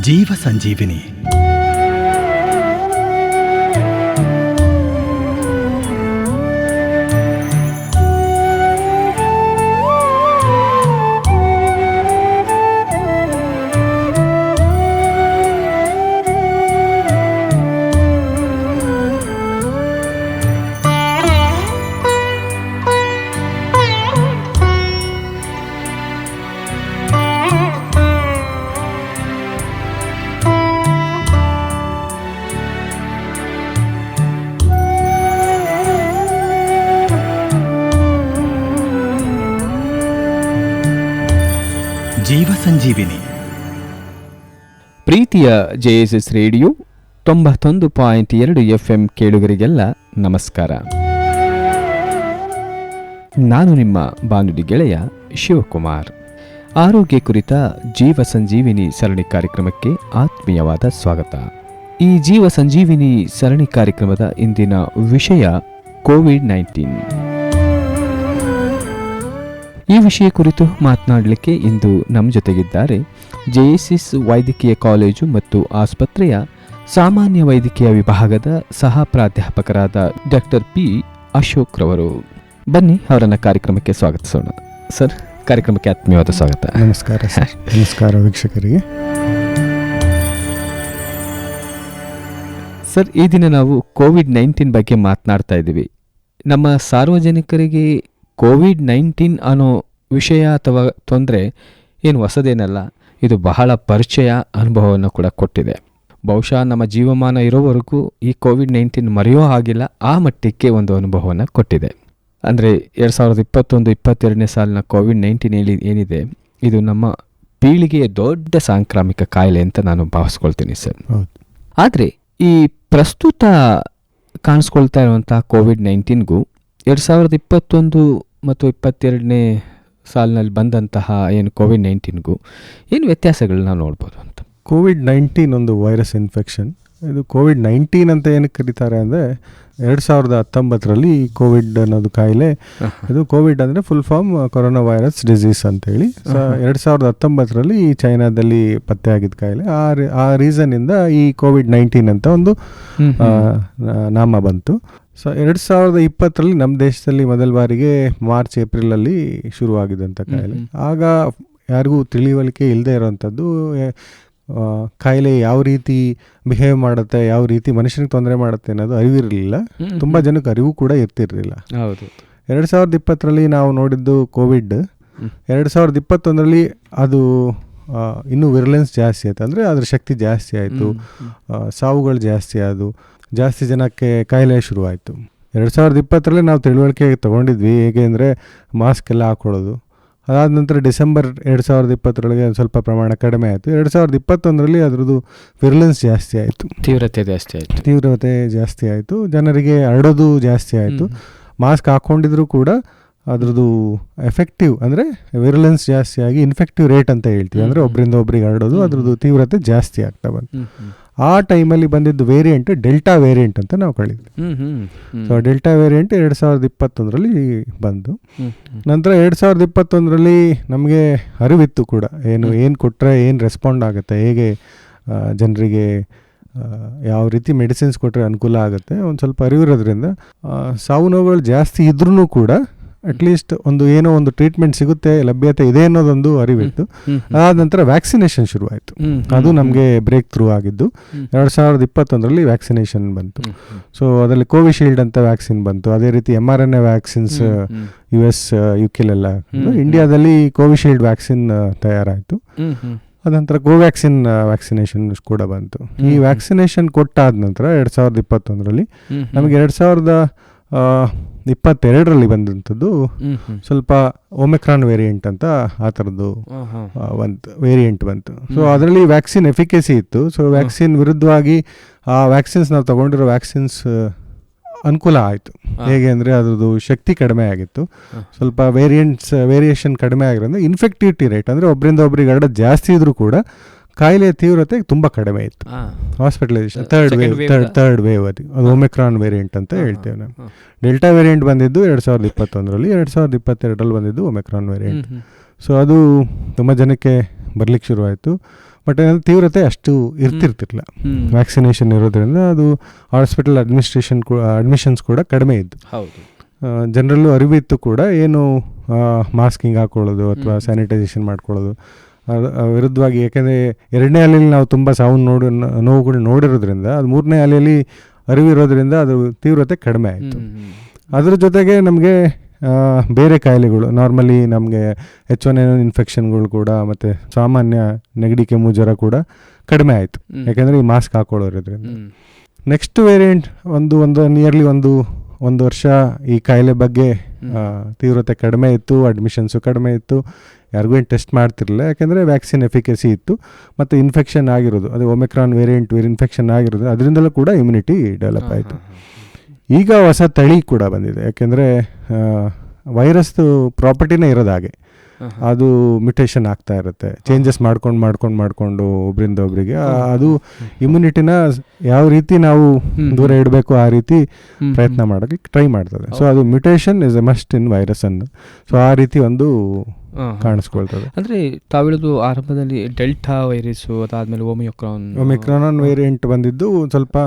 ಜೀವ ಜೀವ ಸಂಜೀವಿನಿ. ಪ್ರೀತಿಯ ಜೆಎಸ್ಎಸ್ ರೇಡಿಯೋ ತೊಂಬತ್ತೊಂದು ಪಾಯಿಂಟ್ ಎರಡು ಎಫ್ ಎಂ ಕೇಳುಗರಿಗೆಲ್ಲ ನಮಸ್ಕಾರ. ನಾನು ನಿಮ್ಮ ಬಾನುಲಿ ಗೆಳೆಯ ಶಿವಕುಮಾರ್. ಆರೋಗ್ಯ ಕುರಿತ ಜೀವ ಸಂಜೀವಿನಿ ಸರಣಿ ಕಾರ್ಯಕ್ರಮಕ್ಕೆ ಆತ್ಮೀಯವಾದ ಸ್ವಾಗತ. ಈ ಜೀವ ಸಂಜೀವಿನಿ ಸರಣಿ ಕಾರ್ಯಕ್ರಮದ ಇಂದಿನ ವಿಷಯ ಕೋವಿಡ್ ನೈನ್ಟೀನ್. ಈ ವಿಷಯ ಕುರಿತು ಮಾತನಾಡಲಿಕ್ಕೆ ಇಂದು ನಮ್ಮ ಜೊತೆಗಿದ್ದಾರೆ ಜೆಎಸ್ಎಸ್ ವೈದ್ಯಕೀಯ ಕಾಲೇಜು ಮತ್ತು ಆಸ್ಪತ್ರೆಯ ಸಾಮಾನ್ಯ ವೈದ್ಯಕೀಯ ವಿಭಾಗದ ಸಹ ಪ್ರಾಧ್ಯಾಪಕರಾದ ಡಾಕ್ಟರ್ ಪಿ ಅಶೋಕ್ ರವರು. ಬನ್ನಿ ಅವರನ್ನು ಕಾರ್ಯಕ್ರಮಕ್ಕೆ ಸ್ವಾಗತಿಸೋಣ. ಸರ್ ಕಾರ್ಯಕ್ರಮಕ್ಕೆ ಆತ್ಮೀಯವಾದ ಸ್ವಾಗತ. ನಮಸ್ಕಾರ ಸರ್. ನಮಸ್ಕಾರ ವೀಕ್ಷಕರಿಗೆ. ಸರ್ ಈ ದಿನ ನಾವು ಕೋವಿಡ್ ನೈನ್ಟೀನ್ ಬಗ್ಗೆ ಮಾತನಾಡ್ತಾ ಇದ್ದೀವಿ. ನಮ್ಮ ಸಾರ್ವಜನಿಕರಿಗೆ ಕೋವಿಡ್ ನೈನ್ಟೀನ್ ಅನ್ನೋ ವಿಷಯ ಅಥವಾ ತೊಂದರೆ ಏನು ಹೊಸದೇನಲ್ಲ ಇದು ಬಹಳ ಪರಿಚಯ ಅನುಭವವನ್ನು ಕೂಡ ಕೊಟ್ಟಿದೆ. ಬಹುಶಃ ನಮ್ಮ ಜೀವಮಾನ ಇರೋವರೆಗೂ ಈ ಕೋವಿಡ್ ನೈನ್ಟೀನ್ ಮರೆಯೋ ಹಾಗಿಲ್ಲ ಆ ಮಟ್ಟಕ್ಕೆ ಒಂದು ಅನುಭವವನ್ನು ಕೊಟ್ಟಿದೆ. ಅಂದರೆ ಎರಡು ಸಾವಿರದ ಇಪ್ಪತ್ತೊಂದು ಇಪ್ಪತ್ತೆರಡನೇ ಸಾಲಿನ ಕೋವಿಡ್ ನೈನ್ಟೀನ್ ಹೇಳಿ ಏನಿದೆ ಇದು ನಮ್ಮ ಪೀಳಿಗೆಯ ದೊಡ್ಡ ಸಾಂಕ್ರಾಮಿಕ ಕಾಯಿಲೆ ಅಂತ ನಾನು ಭಾವಿಸ್ಕೊಳ್ತೀನಿ ಸರ್. ಆದರೆ ಈ ಪ್ರಸ್ತುತ ಕಾಣಿಸ್ಕೊಳ್ತಾ ಇರುವಂಥ ಕೋವಿಡ್ ನೈನ್ಟೀನ್ಗೂ ಎರಡು ಸಾವಿರದ ಇಪ್ಪತ್ತೊಂದು ಮತ್ತು ಇಪ್ಪತ್ತೆರಡನೇ ಸಾಲಿನಲ್ಲಿ ಬಂದಂತಹ ಏನು ಕೋವಿಡ್ ನೈನ್ಟೀನ್ಗೂ ಏನು ವ್ಯತ್ಯಾಸಗಳನ್ನ ನೋಡ್ಬೋದು ಅಂತ? ಕೋವಿಡ್ ನೈನ್ಟೀನ್ ಒಂದು ವೈರಸ್ ಇನ್ಫೆಕ್ಷನ್ ಇದು ಕೋವಿಡ್ ನೈನ್ಟೀನ್ ಅಂತ ಏನಕ್ಕೆ ಕರೀತಾರೆ ಅಂದರೆ ಎರಡು ಸಾವಿರದ ಹತ್ತೊಂಬತ್ತರಲ್ಲಿ ಕೋವಿಡ್ ಅನ್ನೋದು ಕಾಯಿಲೆ. ಇದು ಕೋವಿಡ್ ಅಂದರೆ full form corona virus disease ಅಂತೇಳಿ ಎರಡು ಸಾವಿರದ ಹತ್ತೊಂಬತ್ತರಲ್ಲಿ ಚೈನಾದಲ್ಲಿ ಪತ್ತೆ ಆಗಿದ್ದ ಕಾಯಿಲೆ. ಆ ರೀ- ಆ ರೀಸನ್ನಿಂದ ಈ ಕೋವಿಡ್ ನೈನ್ಟೀನ್ ಅಂತ ಒಂದು ನಾಮ ಬಂತು. ಸೊ ಎರಡು ಸಾವಿರದ ಇಪ್ಪತ್ತರಲ್ಲಿ ನಮ್ಮ ದೇಶದಲ್ಲಿ ಮೊದಲ ಬಾರಿಗೆ ಮಾರ್ಚ್ ಏಪ್ರಿಲಲ್ಲಿ ಶುರುವಾಗಿದ್ದಂಥ ಕಾಯಿಲೆ. ಆಗ ಯಾರಿಗೂ ತಿಳಿವಳಿಕೆ ಇಲ್ಲದೆ ಇರೋವಂಥದ್ದು ಕಾಯಿಲೆ ಯಾವ ರೀತಿ ಬಿಹೇವ್ ಮಾಡುತ್ತೆ ಯಾವ ರೀತಿ ಮನುಷ್ಯನಿಗೆ ತೊಂದರೆ ಮಾಡುತ್ತೆ ಅನ್ನೋದು ಅರಿವಿರಲಿಲ್ಲ. ತುಂಬ ಜನಕ್ಕೆ ಅರಿವು ಕೂಡ ಇರ್ತಿರಲಿಲ್ಲ. ಹೌದು. ಎರಡು ಸಾವಿರದ ಇಪ್ಪತ್ತರಲ್ಲಿ ನಾವು ನೋಡಿದ್ದು ಕೋವಿಡ್. ಎರಡು ಸಾವಿರದ ಇಪ್ಪತ್ತೊಂದರಲ್ಲಿ ಅದು ಇನ್ನೂ ವಿರ್ಲೆನ್ಸ್ ಜಾಸ್ತಿ ಆಯಿತು. ಅಂದರೆ ಅದರ ಶಕ್ತಿ ಜಾಸ್ತಿ ಆಯಿತು. ಸಾವುಗಳು ಜಾಸ್ತಿ ಆದವು. ಜಾಸ್ತಿ ಜನಕ್ಕೆ ಕಾಯಿಲೆ ಶುರುವಾಯಿತು. ಎರಡು ಸಾವಿರದ ಇಪ್ಪತ್ತರಲ್ಲಿ ನಾವು ತಿಳುವಳಿಕೆ ತೊಗೊಂಡಿದ್ವಿ ಹೇಗೆ ಅಂದರೆ ಮಾಸ್ಕ್ ಎಲ್ಲ ಹಾಕ್ಕೊಳ್ಳೋದು ಅದಾದ ನಂತರ ಡಿಸೆಂಬರ್ ಎರಡು ಸಾವಿರದ ಇಪ್ಪತ್ತರೊಳಗೆ ಒಂದು ಸ್ವಲ್ಪ ಪ್ರಮಾಣ ಕಡಿಮೆ ಆಯಿತು. ಎರಡು ಸಾವಿರದ ಇಪ್ಪತ್ತೊಂದರಲ್ಲಿ ಅದರದ್ದು ವಿರ್ಲೆನ್ಸ್ ಜಾಸ್ತಿ ಆಯಿತು. ತೀವ್ರತೆ ಜಾಸ್ತಿ ಆಯಿತು. ತೀವ್ರತೆ ಜಾಸ್ತಿ ಆಯಿತು. ಜನರಿಗೆ ಹರಡೋದು ಜಾಸ್ತಿ ಆಯಿತು. ಮಾಸ್ಕ್ ಹಾಕ್ಕೊಂಡಿದ್ರೂ ಕೂಡ ಅದರದ್ದು ಎಫೆಕ್ಟಿವ್ ಅಂದರೆ ವಿರ್ಲೆನ್ಸ್ ಜಾಸ್ತಿ ಆಗಿ ಇನ್ಫೆಕ್ಟಿವ್ ರೇಟ್ ಅಂತ ಹೇಳ್ತೀವಿ. ಅಂದರೆ ಒಬ್ಬರಿಂದ ಒಬ್ಬರಿಗೆ ಹರಡೋದು ಅದ್ರದ್ದು ತೀವ್ರತೆ ಜಾಸ್ತಿ ಆಗ್ತಾ ಬಂತು. ಆ ಟೈಮಲ್ಲಿ ಬಂದಿದ್ದು ವೇರಿಯಂಟ್ ಡೆಲ್ಟಾ ವೇರಿಯಂಟ್ ಅಂತ ನಾವು ಕಳಿದ್ವಿ. ಸೊ ಡೆಲ್ಟಾ ವೇರಿಯಂಟ್ ಎರಡು ಸಾವಿರದ ಇಪ್ಪತ್ತೊಂದರಲ್ಲಿ ಬಂದು. ನಂತರ ಎರಡು ಸಾವಿರದ ಇಪ್ಪತ್ತೊಂದರಲ್ಲಿ ನಮಗೆ ಅರಿವಿತ್ತು ಕೂಡ. ಏನು ಏನು ಕೊಟ್ಟರೆ ಏನು ರೆಸ್ಪಾಂಡ್ ಆಗುತ್ತೆ ಹೇಗೆ ಜನರಿಗೆ ಯಾವ ರೀತಿ ಮೆಡಿಸಿನ್ಸ್ ಕೊಟ್ಟರೆ ಅನುಕೂಲ ಆಗುತ್ತೆ ಒಂದು ಸ್ವಲ್ಪ ಅರಿವಿರೋದ್ರಿಂದ ಸಾವು ನೋವುಗಳು ಜಾಸ್ತಿ ಇದ್ರೂ ಕೂಡ ಅಟ್ಲೀಸ್ಟ್ ಒಂದು ಏನೋ ಒಂದು ಟ್ರೀಟ್ಮೆಂಟ್ ಸಿಗುತ್ತೆ ಲಭ್ಯತೆ ಇದೆ ಅನ್ನೋದೊಂದು ಅರಿವಿತ್ತು. ಅದಾದ ನಂತರ ವ್ಯಾಕ್ಸಿನೇಷನ್ ಶುರುವಾಯಿತು. ಅದು ನಮಗೆ ಬ್ರೇಕ್ ಥ್ರೂ ಆಗಿದ್ದು. ಎರಡು ಸಾವಿರದ ಇಪ್ಪತ್ತೊಂದರಲ್ಲಿ ವ್ಯಾಕ್ಸಿನೇಷನ್ ಬಂತು. ಸೊ ಅದರಲ್ಲಿ ಕೋವಿಶೀಲ್ಡ್ ಅಂತ ವ್ಯಾಕ್ಸಿನ್ ಬಂತು. ಅದೇ ರೀತಿ M R N A vaccines U S U ಕೆಲೆಲ್ಲ. ಇಂಡಿಯಾದಲ್ಲಿ ಕೋವಿಶೀಲ್ಡ್ ವ್ಯಾಕ್ಸಿನ್ ತಯಾರಾಯಿತು. ಅದಂತರ ಕೋವ್ಯಾಕ್ಸಿನ್ ವ್ಯಾಕ್ಸಿನೇಷನ್ ಕೂಡ ಬಂತು. ಈ. ವ್ಯಾಕ್ಸಿನೇಷನ್ ಕೊಟ್ಟಾದ ನಂತರ ಎರಡು ಸಾವಿರದ ಇಪ್ಪತ್ತೊಂದರಲ್ಲಿ ನಮಗೆ ಎರಡು ಸಾವಿರದ ಇಪ್ಪತ್ತೆರಡರಲ್ಲಿ ಬಂದಂಥದ್ದು ಸ್ವಲ್ಪ ಒಮೆಕ್ರಾನ್ ವೇರಿಯಂಟ್ ಅಂತ ಆ ಥರದ್ದು ಬಂತು ವೇರಿಯಂಟ್ ಬಂತು. ಸೊ ಅದರಲ್ಲಿ ವ್ಯಾಕ್ಸಿನ್ ಎಫಿಕಸಿ ಇತ್ತು. ಸೊ ವ್ಯಾಕ್ಸಿನ್ ವಿರುದ್ಧವಾಗಿ ಆ ವ್ಯಾಕ್ಸಿನ್ಸ್ ನಾವು ತಗೊಂಡಿರೋ ವ್ಯಾಕ್ಸಿನ್ಸ್ ಅನುಕೂಲ ಆಯಿತು. ಹೇಗೆ ಅಂದರೆ ಅದರದ್ದು ಶಕ್ತಿ ಕಡಿಮೆ ಆಗಿತ್ತು. ಸ್ವಲ್ಪ ವೇರಿಯಂಟ್ಸ್ ವೇರಿಯೇಷನ್ ಕಡಿಮೆ ಆಗಿರೋದ್ರಿಂದ ಇನ್ಫೆಕ್ಟಿವಿಟಿ ರೇಟ್ ಅಂದರೆ ಒಬ್ಬರಿಂದ ಒಬ್ರಿಗೆ ಹರಡೋದು ಜಾಸ್ತಿ ಇದ್ದರೂ ಕೂಡ ಕಾಯಿಲೆಯ ತೀವ್ರತೆ ತುಂಬ ಕಡಿಮೆ ಇತ್ತು. Hospitalisation third wave third third wave ಅದು. ಅದು ಒಮೆಕ್ರಾನ್ ವೇರಿಯಂಟ್ ಅಂತ ಹೇಳ್ತೇವೆ ನಾನು ಡೆಲ್ಟಾ ವೇರಿಯಂಟ್ ಬಂದಿದ್ದು ಎರಡು ಸಾವಿರದ ಇಪ್ಪತ್ತೊಂದರಲ್ಲಿ ಎರಡು ಸಾವಿರದ ಇಪ್ಪತ್ತೆರಡರಲ್ಲಿ ಬಂದಿದ್ದು ಒಮೆಕ್ರಾನ್ ವೇರಿಯಂಟ್ ಸೊ ಅದು ತುಂಬ ಜನಕ್ಕೆ ಬರಲಿಕ್ಕೆ ಶುರುವಾಯಿತು. ಬಟ್ ಏನಂದ್ರೆ ತೀವ್ರತೆ ಅಷ್ಟು ಇರ್ತಿರ್ತಿರ್ಲಿಲ್ಲ. ವ್ಯಾಕ್ಸಿನೇಷನ್ ಇರೋದ್ರಿಂದ ಅದು ಹಾಸ್ಪಿಟಲ್ ಅಡ್ಮಿನಿಸ್ಟ್ರೇಷನ್ ಅಡ್ಮಿಷನ್ಸ್ ಕೂಡ ಕಡಿಮೆ ಇದ್ದು. ಜನರಲ್ಲೂ ಅರಿವಿತ್ತು ಕೂಡ ಏನು ಮಾಸ್ಕಿಂಗ್ ಹಾಕೊಳ್ಳೋದು ಅಥವಾ. ಸ್ಯಾನಿಟೈಸೇಷನ್ ಮಾಡ್ಕೊಳ್ಳೋದು. ವಿರುದ್ಧವಾಗಿ ಯಾಕೆಂದರೆ ಎರಡನೇ ಅಲೆಯಲ್ಲಿ ನಾವು ತುಂಬ ಸಾವು ನೋಡಿ ನೋವುಗಳು ನೋಡಿರೋದ್ರಿಂದ ಅದು ಮೂರನೇ ಅಲೆಯಲ್ಲಿ ಅರಿವಿರೋದ್ರಿಂದ ಅದು ತೀವ್ರತೆ ಕಡಿಮೆ ಆಯಿತು. ಅದ್ರ ಜೊತೆಗೆ ನಮಗೆ ಬೇರೆ ಕಾಯಿಲೆಗಳು ನಾರ್ಮಲಿ ನಮಗೆ ಎಚ್ ಒನ್ ಎನ್ ಇನ್ಫೆಕ್ಷನ್ಗಳು ಕೂಡ ಮತ್ತು ಸಾಮಾನ್ಯ ನೆಗಡಿ ಕೆಮ್ಮು ಜ್ವರ ಕೂಡ ಕಡಿಮೆ ಆಯಿತು. ಯಾಕೆಂದರೆ ಈ ಮಾಸ್ಕ್ ಹಾಕೊಳ್ಳೋರಿದ್ರಿಂದ. ನೆಕ್ಸ್ಟ್ ವೇರಿಯಂಟ್ ಒಂದು ಒಂದು ನಿಯರ್ಲಿ ಒಂದು ಒಂದು ವರ್ಷ ಈ ಕಾಯಿಲೆ ಬಗ್ಗೆ ತೀವ್ರತೆ ಕಡಿಮೆ ಇತ್ತು ಅಡ್ಮಿಷನ್ಸು ಕಡಿಮೆ ಇತ್ತು ಯಾರಿಗೂ ಏನು ಟೆಸ್ಟ್ ಮಾಡ್ತಿರಲಿಲ್ಲ. ಯಾಕೆಂದರೆ ವ್ಯಾಕ್ಸಿನ್ ಎಫಿಕಸಿ ಇತ್ತು. ಮತ್ತು ಇನ್ಫೆಕ್ಷನ್ ಆಗಿರೋದು. ಅದು ಒಮೆಕ್ರಾನ್ ವೇರಿಯಂಟ್ ವೇರ್ ಇನ್ಫೆಕ್ಷನ್ ಆಗಿರೋದು. ಅದರಿಂದಲೂ ಕೂಡ ಇಮ್ಯುನಿಟಿ ಡೆವಲಪ್ ಆಯಿತು. ಈಗ ಹೊಸ ತಳಿ ಕೂಡ ಬಂದಿದೆ. ಯಾಕೆಂದರೆ ವೈರಸ್ದು ಪ್ರಾಪರ್ಟಿನೇ ಇರೋದು ಹಾಗೆ. ಅದು ಮ್ಯುಟೇಷನ್ ಆಗ್ತಾ ಇರುತ್ತೆ. ಚೇಂಜಸ್ ಮಾಡ್ಕೊಂಡು ಮಾಡ್ಕೊಂಡು ಮಾಡಿಕೊಂಡು ಒಬ್ರಿಂದ ಒಬ್ರಿಗೆ. ಅದು ಇಮ್ಯುನಿಟಿನ ಯಾವ ರೀತಿ ನಾವು ದೂರ ಇಡಬೇಕು ಆ ರೀತಿ ಪ್ರಯತ್ನ. ಮಾಡೋಕ್ಕೆ ಟ್ರೈ ಮಾಡ್ತದೆ. ಸೊ ಅದು mutation is a must in virus ಅನ್ನು. ಸೊ ಆ ರೀತಿ ಒಂದು. ಕಾಣಿಸ್ಕೊಳ್ತದೆ. ಅಂದ್ರೆ ತಾವಿಳದು ಆರಂಭದಲ್ಲಿ ಡೆಲ್ಟಾ ವೈರಸ್ಸು ಅದಾದ್ಮೇಲೆ ಓಮಿಯೋಕ್ರಾನ್ ಒಮಿಕ್ರಾನ್ ವೇರಿಯಂಟ್ ಬಂದಿದ್ದು ಸ್ವಲ್ಪ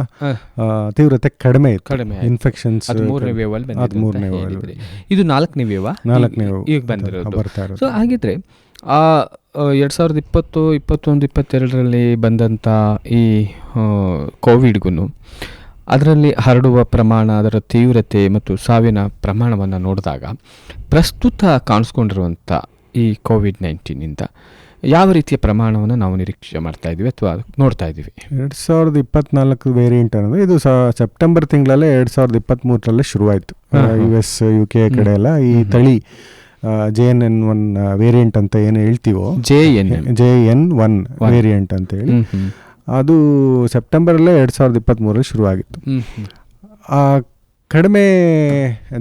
ತೀವ್ರತೆ ಕಡಿಮೆ ಇತ್ತು. ಕಡಿಮೆ. ಇನ್ಫೆಕ್ಷನ್ಸ್ ಮೂರನೇ ವೇವ್ ಅಲ್ಲಿ ಅದು ಮೂರನೇ. ಇದು ನಾಲ್ಕನೇ ವೇವಾ ನಾಲ್ಕನೇ ಈಗ- ಈಗ ಬಂದಿರೋದು. ಬರ್ತಾ ಇರೋದು. ಸೊ ಹಾಗಿದ್ರೆ ಆ ಎರಡು ಸಾವಿರದ ಇಪ್ಪತ್ತು ಇಪ್ಪತ್ತೊಂದು ಇಪ್ಪತ್ತೆರಡರಲ್ಲಿ ಬಂದಂಥ ಈ ಕೋವಿಡ್ಗೂ ಅದರಲ್ಲಿ ಹರಡುವ ಪ್ರಮಾಣ ಅದರ ತೀವ್ರತೆ ಮತ್ತು ಸಾವಿನ ಪ್ರಮಾಣವನ್ನು ನೋಡಿದಾಗ ಪ್ರಸ್ತುತ ಕಾಣಿಸ್ಕೊಂಡಿರುವಂಥ ಈ ಕೋವಿಡ್ ನೈನ್ಟೀನಿಂದ ಯಾವ ರೀತಿಯ ಪ್ರಮಾಣವನ್ನು ನಾವು ನಿರೀಕ್ಷೆ ಮಾಡ್ತಾ ಇದ್ದೀವಿ ಅಥವಾ ನೋಡ್ತಾ ಇದ್ದೀವಿ? ಎರಡು ಸಾವಿರದ ಇಪ್ಪತ್ನಾಲ್ಕು ವೇರಿಯಂಟ್ ಅನ್ನೋದು ಇದು ಸೆಪ್ಟೆಂಬರ್ ತಿಂಗಳಲ್ಲೇ ಎರಡು ಸಾವಿರದ ಇಪ್ಪತ್ತ್ಮೂರರಲ್ಲೇ ಶುರುವಾಯಿತು. ಯು ಎಸ್ ಯು ಕೆ ಕಡೆ ಎಲ್ಲ. ಈ. ತಳಿ J N N one variant ಅಂತ ಏನು ಹೇಳ್ತೀವೋ? J N J N one variant ಅಂತ ಹೇಳಿ. ಅದು ಸೆಪ್ಟೆಂಬರಲ್ಲೇ ಎರಡು ಸಾವಿರದ ಇಪ್ಪತ್ತ್ಮೂರಲ್ಲಿ ಶುರುವಾಗಿತ್ತು. ಆ ಕಡಿಮೆ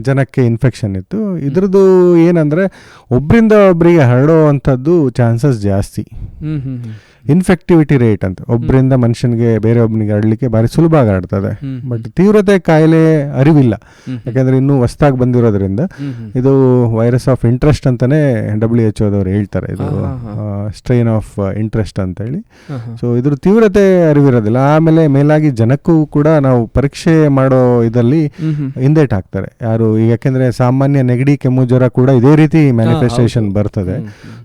ಜನಕ್ಕೆ ಇನ್ಫೆಕ್ಷನ್ ಇತ್ತು. ಇದ್ರದ್ದು ಏನಂದರೆ ಒಬ್ಬರಿಂದ ಒಬ್ಬರಿಗೆ ಹರಡೋ ಅಂಥದ್ದು ಚಾನ್ಸಸ್ ಜಾಸ್ತಿ. ಇನ್ಫೆಕ್ಟಿವಿಟಿ ರೇಟ್ ಅಂತ. ಒಬ್ಬರಿಂದ ಮನುಷ್ಯನಿಗೆ ಬೇರೆ ಒಬ್ಬನಿಗೆ ಹರಡಲಿಕ್ಕೆ ಭಾರಿ ಸುಲಭ ಹರಡ್ತದೆ ಬಟ್ ತೀವ್ರತೆ ಕಾಯಿಲೆ ಅರಿವಿಲ್ಲ. ಯಾಕಂದ್ರೆ ಇನ್ನೂ ಹೊಸ್ದಾಗಿ ಬಂದಿರೋದ್ರಿಂದ. ಇದು ವೈರಸ್ ಆಫ್ ಇಂಟ್ರೆಸ್ಟ್ ಅಂತಾನೆ ಡಬ್ಲ್ಯೂ ಎಚ್ ಓದವ್ರು ಹೇಳ್ತಾರೆ. ಇದು ಸ್ಟ್ರೈನ್ ಆಫ್ ಇಂಟ್ರೆಸ್ಟ್ ಅಂತ ಹೇಳಿ. ಸೊ ಇದ್ರ ತೀವ್ರತೆ ಅರಿವಿರೋದಿಲ್ಲ. ಆಮೇಲೆ ಮೇಲಾಗಿ ಜನಕ್ಕೂ ಕೂಡ ನಾವು ಪರೀಕ್ಷೆ ಮಾಡೋ ಇದರಲ್ಲಿ. ಹಿಂದೇಟ್ ಹಾಕ್ತಾರೆ. ಯಾರು ಈಗ ಯಾಕೆಂದ್ರೆ ಸಾಮಾನ್ಯ ನೆಗಡಿ ಕೆಮ್ಮು ಜ್ವರ ಕೂಡ ಇದೇ ರೀತಿ ಮ್ಯಾನಿಫೆಸ್ಟೇಷನ್. ಬರ್ತದೆ.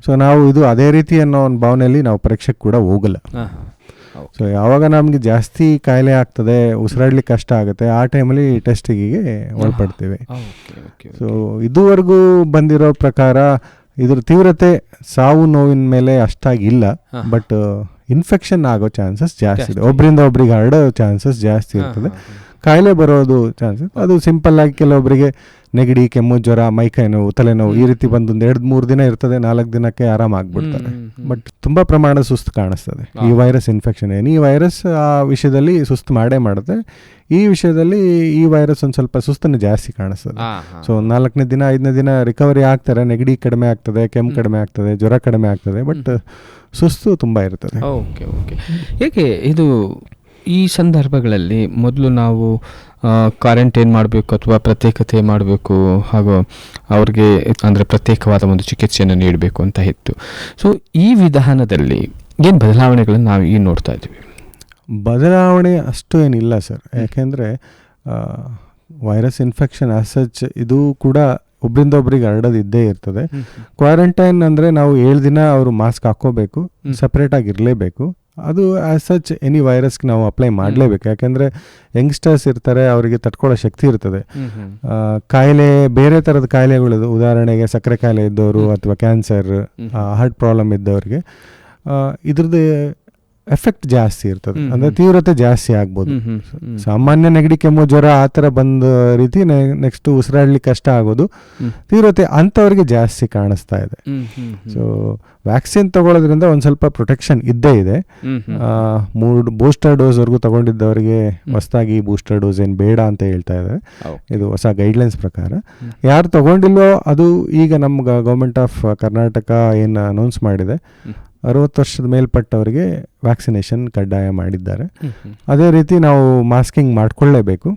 ಸೊ ನಾವು ಇದು ಅದೇ ರೀತಿ ಅನ್ನೋ ಒಂದು ಭಾವನೆಯಲ್ಲಿ ನಾವು ಪರೀಕ್ಷೆ ಕೂಡ ಹೋಗಲ್ಲ. ಹಾ, ಹಾ. ಸೊ ಯಾವಾಗ ನಮಗೆ ಜಾಸ್ತಿ ಕಾಯಿಲೆ ಆಗ್ತದೆ ಉಸಿರಾಡ್ಲಿಕ್ಕೆ ಕಷ್ಟ ಆಗುತ್ತೆ ಆ ಟೈಮಲ್ಲಿ ಟೆಸ್ಟಿಗೆ ಒಳಪಡ್ತೀವಿ. ಸೊ ಇದುವರೆಗೂ ಬಂದಿರೋ ಪ್ರಕಾರ ಇದ್ರ ತೀವ್ರತೆ ಸಾವು ನೋವಿನ ಮೇಲೆ ಅಷ್ಟಾಗಿ ಇಲ್ಲ ಬಟ್ ಇನ್ಫೆಕ್ಷನ್ ಆಗೋ ಚಾನ್ಸಸ್ ಜಾಸ್ತಿ ಇದೆ. ಒಬ್ಬರಿಂದ ಒಬ್ರಿಗೆ ಹರಡೋ ಚಾನ್ಸಸ್ ಜಾಸ್ತಿ ಇರ್ತದೆ. ಕಾಯಿಲೆ ಬರೋದು ಚಾನ್ಸಸ್ ಅದು ಸಿಂಪಲ್ ಆಗಿ ಕೆಲವೊಬ್ಬರಿಗೆ ನೆಗಡಿ ಕೆಮ್ಮು ಜ್ವರ ಮೈಕೈ ನೋವು ತಲೆನೋವು ಈ ರೀತಿ ಬಂದೊಂದು ಎರಡು ಮೂರು ದಿನ ಇರ್ತದೆ ನಾಲ್ಕು ದಿನಕ್ಕೆ ಆರಾಮ ಆಗ್ಬಿಡ್ತಾರೆ. ಬಟ್ ತುಂಬಾ ಪ್ರಮಾಣ ಸುಸ್ತು ಕಾಣಿಸ್ತದೆ. ಈ ವೈರಸ್ ಇನ್ಫೆಕ್ಷನ್ ಏನು. ಈ ವೈರಸ್ ಆ ವಿಷಯದಲ್ಲಿ ಸುಸ್ತು ಮಾಡೇ ಮಾಡುತ್ತೆ. ಈ ವಿಷಯದಲ್ಲಿ ಈ ವೈರಸ್ ಒಂದು ಸ್ವಲ್ಪ ಸುಸ್ತನ್ನು ಜಾಸ್ತಿ ಕಾಣಿಸ್ತದೆ. ಸೊ ನಾಲ್ಕನೇ ದಿನ ಐದನೇ ದಿನ ರಿಕವರಿ ಆಗ್ತಾರೆ. ನೆಗಡಿ ಕಡಿಮೆ ಆಗ್ತದೆ ಕೆಮ್ಮು. ಕಡಿಮೆ ಆಗ್ತದೆ ಜ್ವರ ಕಡಿಮೆ ಆಗ್ತದೆ ಬಟ್ ಸುಸ್ತು ತುಂಬ ಇರ್ತದೆ. Okay okay. ಏಕೆ ಇದು ಈ ಸಂದರ್ಭಗಳಲ್ಲಿ ಮೊದಲು ನಾವು ಕ್ವಾರಂಟೈನ್ ಮಾಡಬೇಕು ಅಥವಾ ಪ್ರತ್ಯೇಕತೆ ಮಾಡಬೇಕು ಹಾಗೂ ಅವ್ರಿಗೆ ಅಂದರೆ ಪ್ರತ್ಯೇಕವಾದ ಒಂದು ಚಿಕಿತ್ಸೆಯನ್ನು ನೀಡಬೇಕು ಅಂತ ಇತ್ತು. ಸೊ ಈ ವಿಧಾನದಲ್ಲಿ ಏನು ಬದಲಾವಣೆಗಳನ್ನು ನಾವು ಈಗ ನೋಡ್ತಾ ಇದ್ದೀವಿ? ಬದಲಾವಣೆ ಅಷ್ಟು ಏನಿಲ್ಲ ಸರ್. ಯಾಕೆಂದರೆ ವೈರಸ್ ಇನ್ಫೆಕ್ಷನ್ ಸಚ್ ಇದು ಕೂಡ ಒಬ್ಬರಿಂದ ಒಬ್ಬರಿಗೆ ಹರಡೋದು ಇದ್ದೇ ಇರ್ತದೆ. ಕ್ವಾರಂಟೈನ್ ಅಂದರೆ ನಾವು ಏಳು ದಿನ ಅವರು ಮಾಸ್ಕ್ ಹಾಕೋಬೇಕು. ಸಪ್ರೇಟಾಗಿ ಇರಲೇಬೇಕು ಅದು ಆ್ಯಸ್ ಸಚ್ ಎನಿ ವೈರಸ್ಗೆ ನಾವು ಅಪ್ಲೈ ಮಾಡಲೇಬೇಕು. ಯಾಕೆಂದರೆ ಯಂಗ್ಸ್ಟರ್ಸ್ ಇರ್ತಾರೆ ಅವರಿಗೆ ತಡ್ಕೊಳ್ಳೋ ಶಕ್ತಿ ಇರ್ತದೆ. ಕಾಯಿಲೆ ಬೇರೆ ಥರದ ಕಾಯಿಲೆಗಳು ಉದಾಹರಣೆಗೆ ಸಕ್ಕರೆ ಕಾಯಿಲೆ ಇದ್ದವರು ಅಥವಾ ಕ್ಯಾನ್ಸರ್ ಹಾರ್ಟ್ ಪ್ರಾಬ್ಲಮ್ ಇದ್ದವ್ರಿಗೆ ಇದ್ರದ್ದು ಎಫೆಕ್ಟ್ ಜಾಸ್ತಿ ಇರ್ತದೆ. ಅಂದ್ರೆ ತೀವ್ರತೆ ಜಾಸ್ತಿ ಆಗ್ಬೋದು. ಸಾಮಾನ್ಯ ನೆಗಡಿ ಕೆಮ್ಮು ಜ್ವರ ಆ ಥರ ಬಂದ ರೀತಿ ನೆಕ್ಸ್ಟ್ ಉಸಿರಾಡ್ಲಿಕ್ಕೆ ಕಷ್ಟ ಆಗೋದು. ತೀವ್ರತೆ ಅಂಥವ್ರಿಗೆ ಜಾಸ್ತಿ ಕಾಣಿಸ್ತಾ ಇದೆ. ಸೊ ವ್ಯಾಕ್ಸಿನ್ ತಗೊಳ್ಳೋದ್ರಿಂದ ಒಂದು ಸ್ವಲ್ಪ ಪ್ರೊಟೆಕ್ಷನ್ ಇದ್ದೇ ಇದೆ. ಮೂರು ಬೂಸ್ಟರ್ ಡೋಸ್ವರೆಗೂ ತಗೊಂಡಿದ್ದವರಿಗೆ ಹೊಸದಾಗಿ ಬೂಸ್ಟರ್ ಡೋಸ್ ಏನು ಬೇಡ ಅಂತ ಹೇಳ್ತಾ ಇದ್ದಾರೆ. ಇದು ಹೊಸ ಗೈಡ್ಲೈನ್ಸ್ ಪ್ರಕಾರ. ಯಾರು ತಗೊಂಡಿಲ್ಲೋ ಅದು ಈಗ ನಮ್ಮ ಗೌರ್ಮೆಂಟ್ ಆಫ್ ಕರ್ನಾಟಕ ಏನು ಅನೌನ್ಸ್ ಮಾಡಿದೆ. ಅರವತ್ತು ವರ್ಷದ ಮೇಲ್ಪಟ್ಟವರಿಗೆ ವ್ಯಾಕ್ಸಿನೇಷನ್ ಕಡ್ಡಾಯ ಮಾಡಿದ್ದಾರೆ. ಅದೇ ರೀತಿ ನಾವು ಮಾಸ್ಕಿಂಗ್ ಮಾಡಿಕೊಳ್ಳೇಬೇಕು.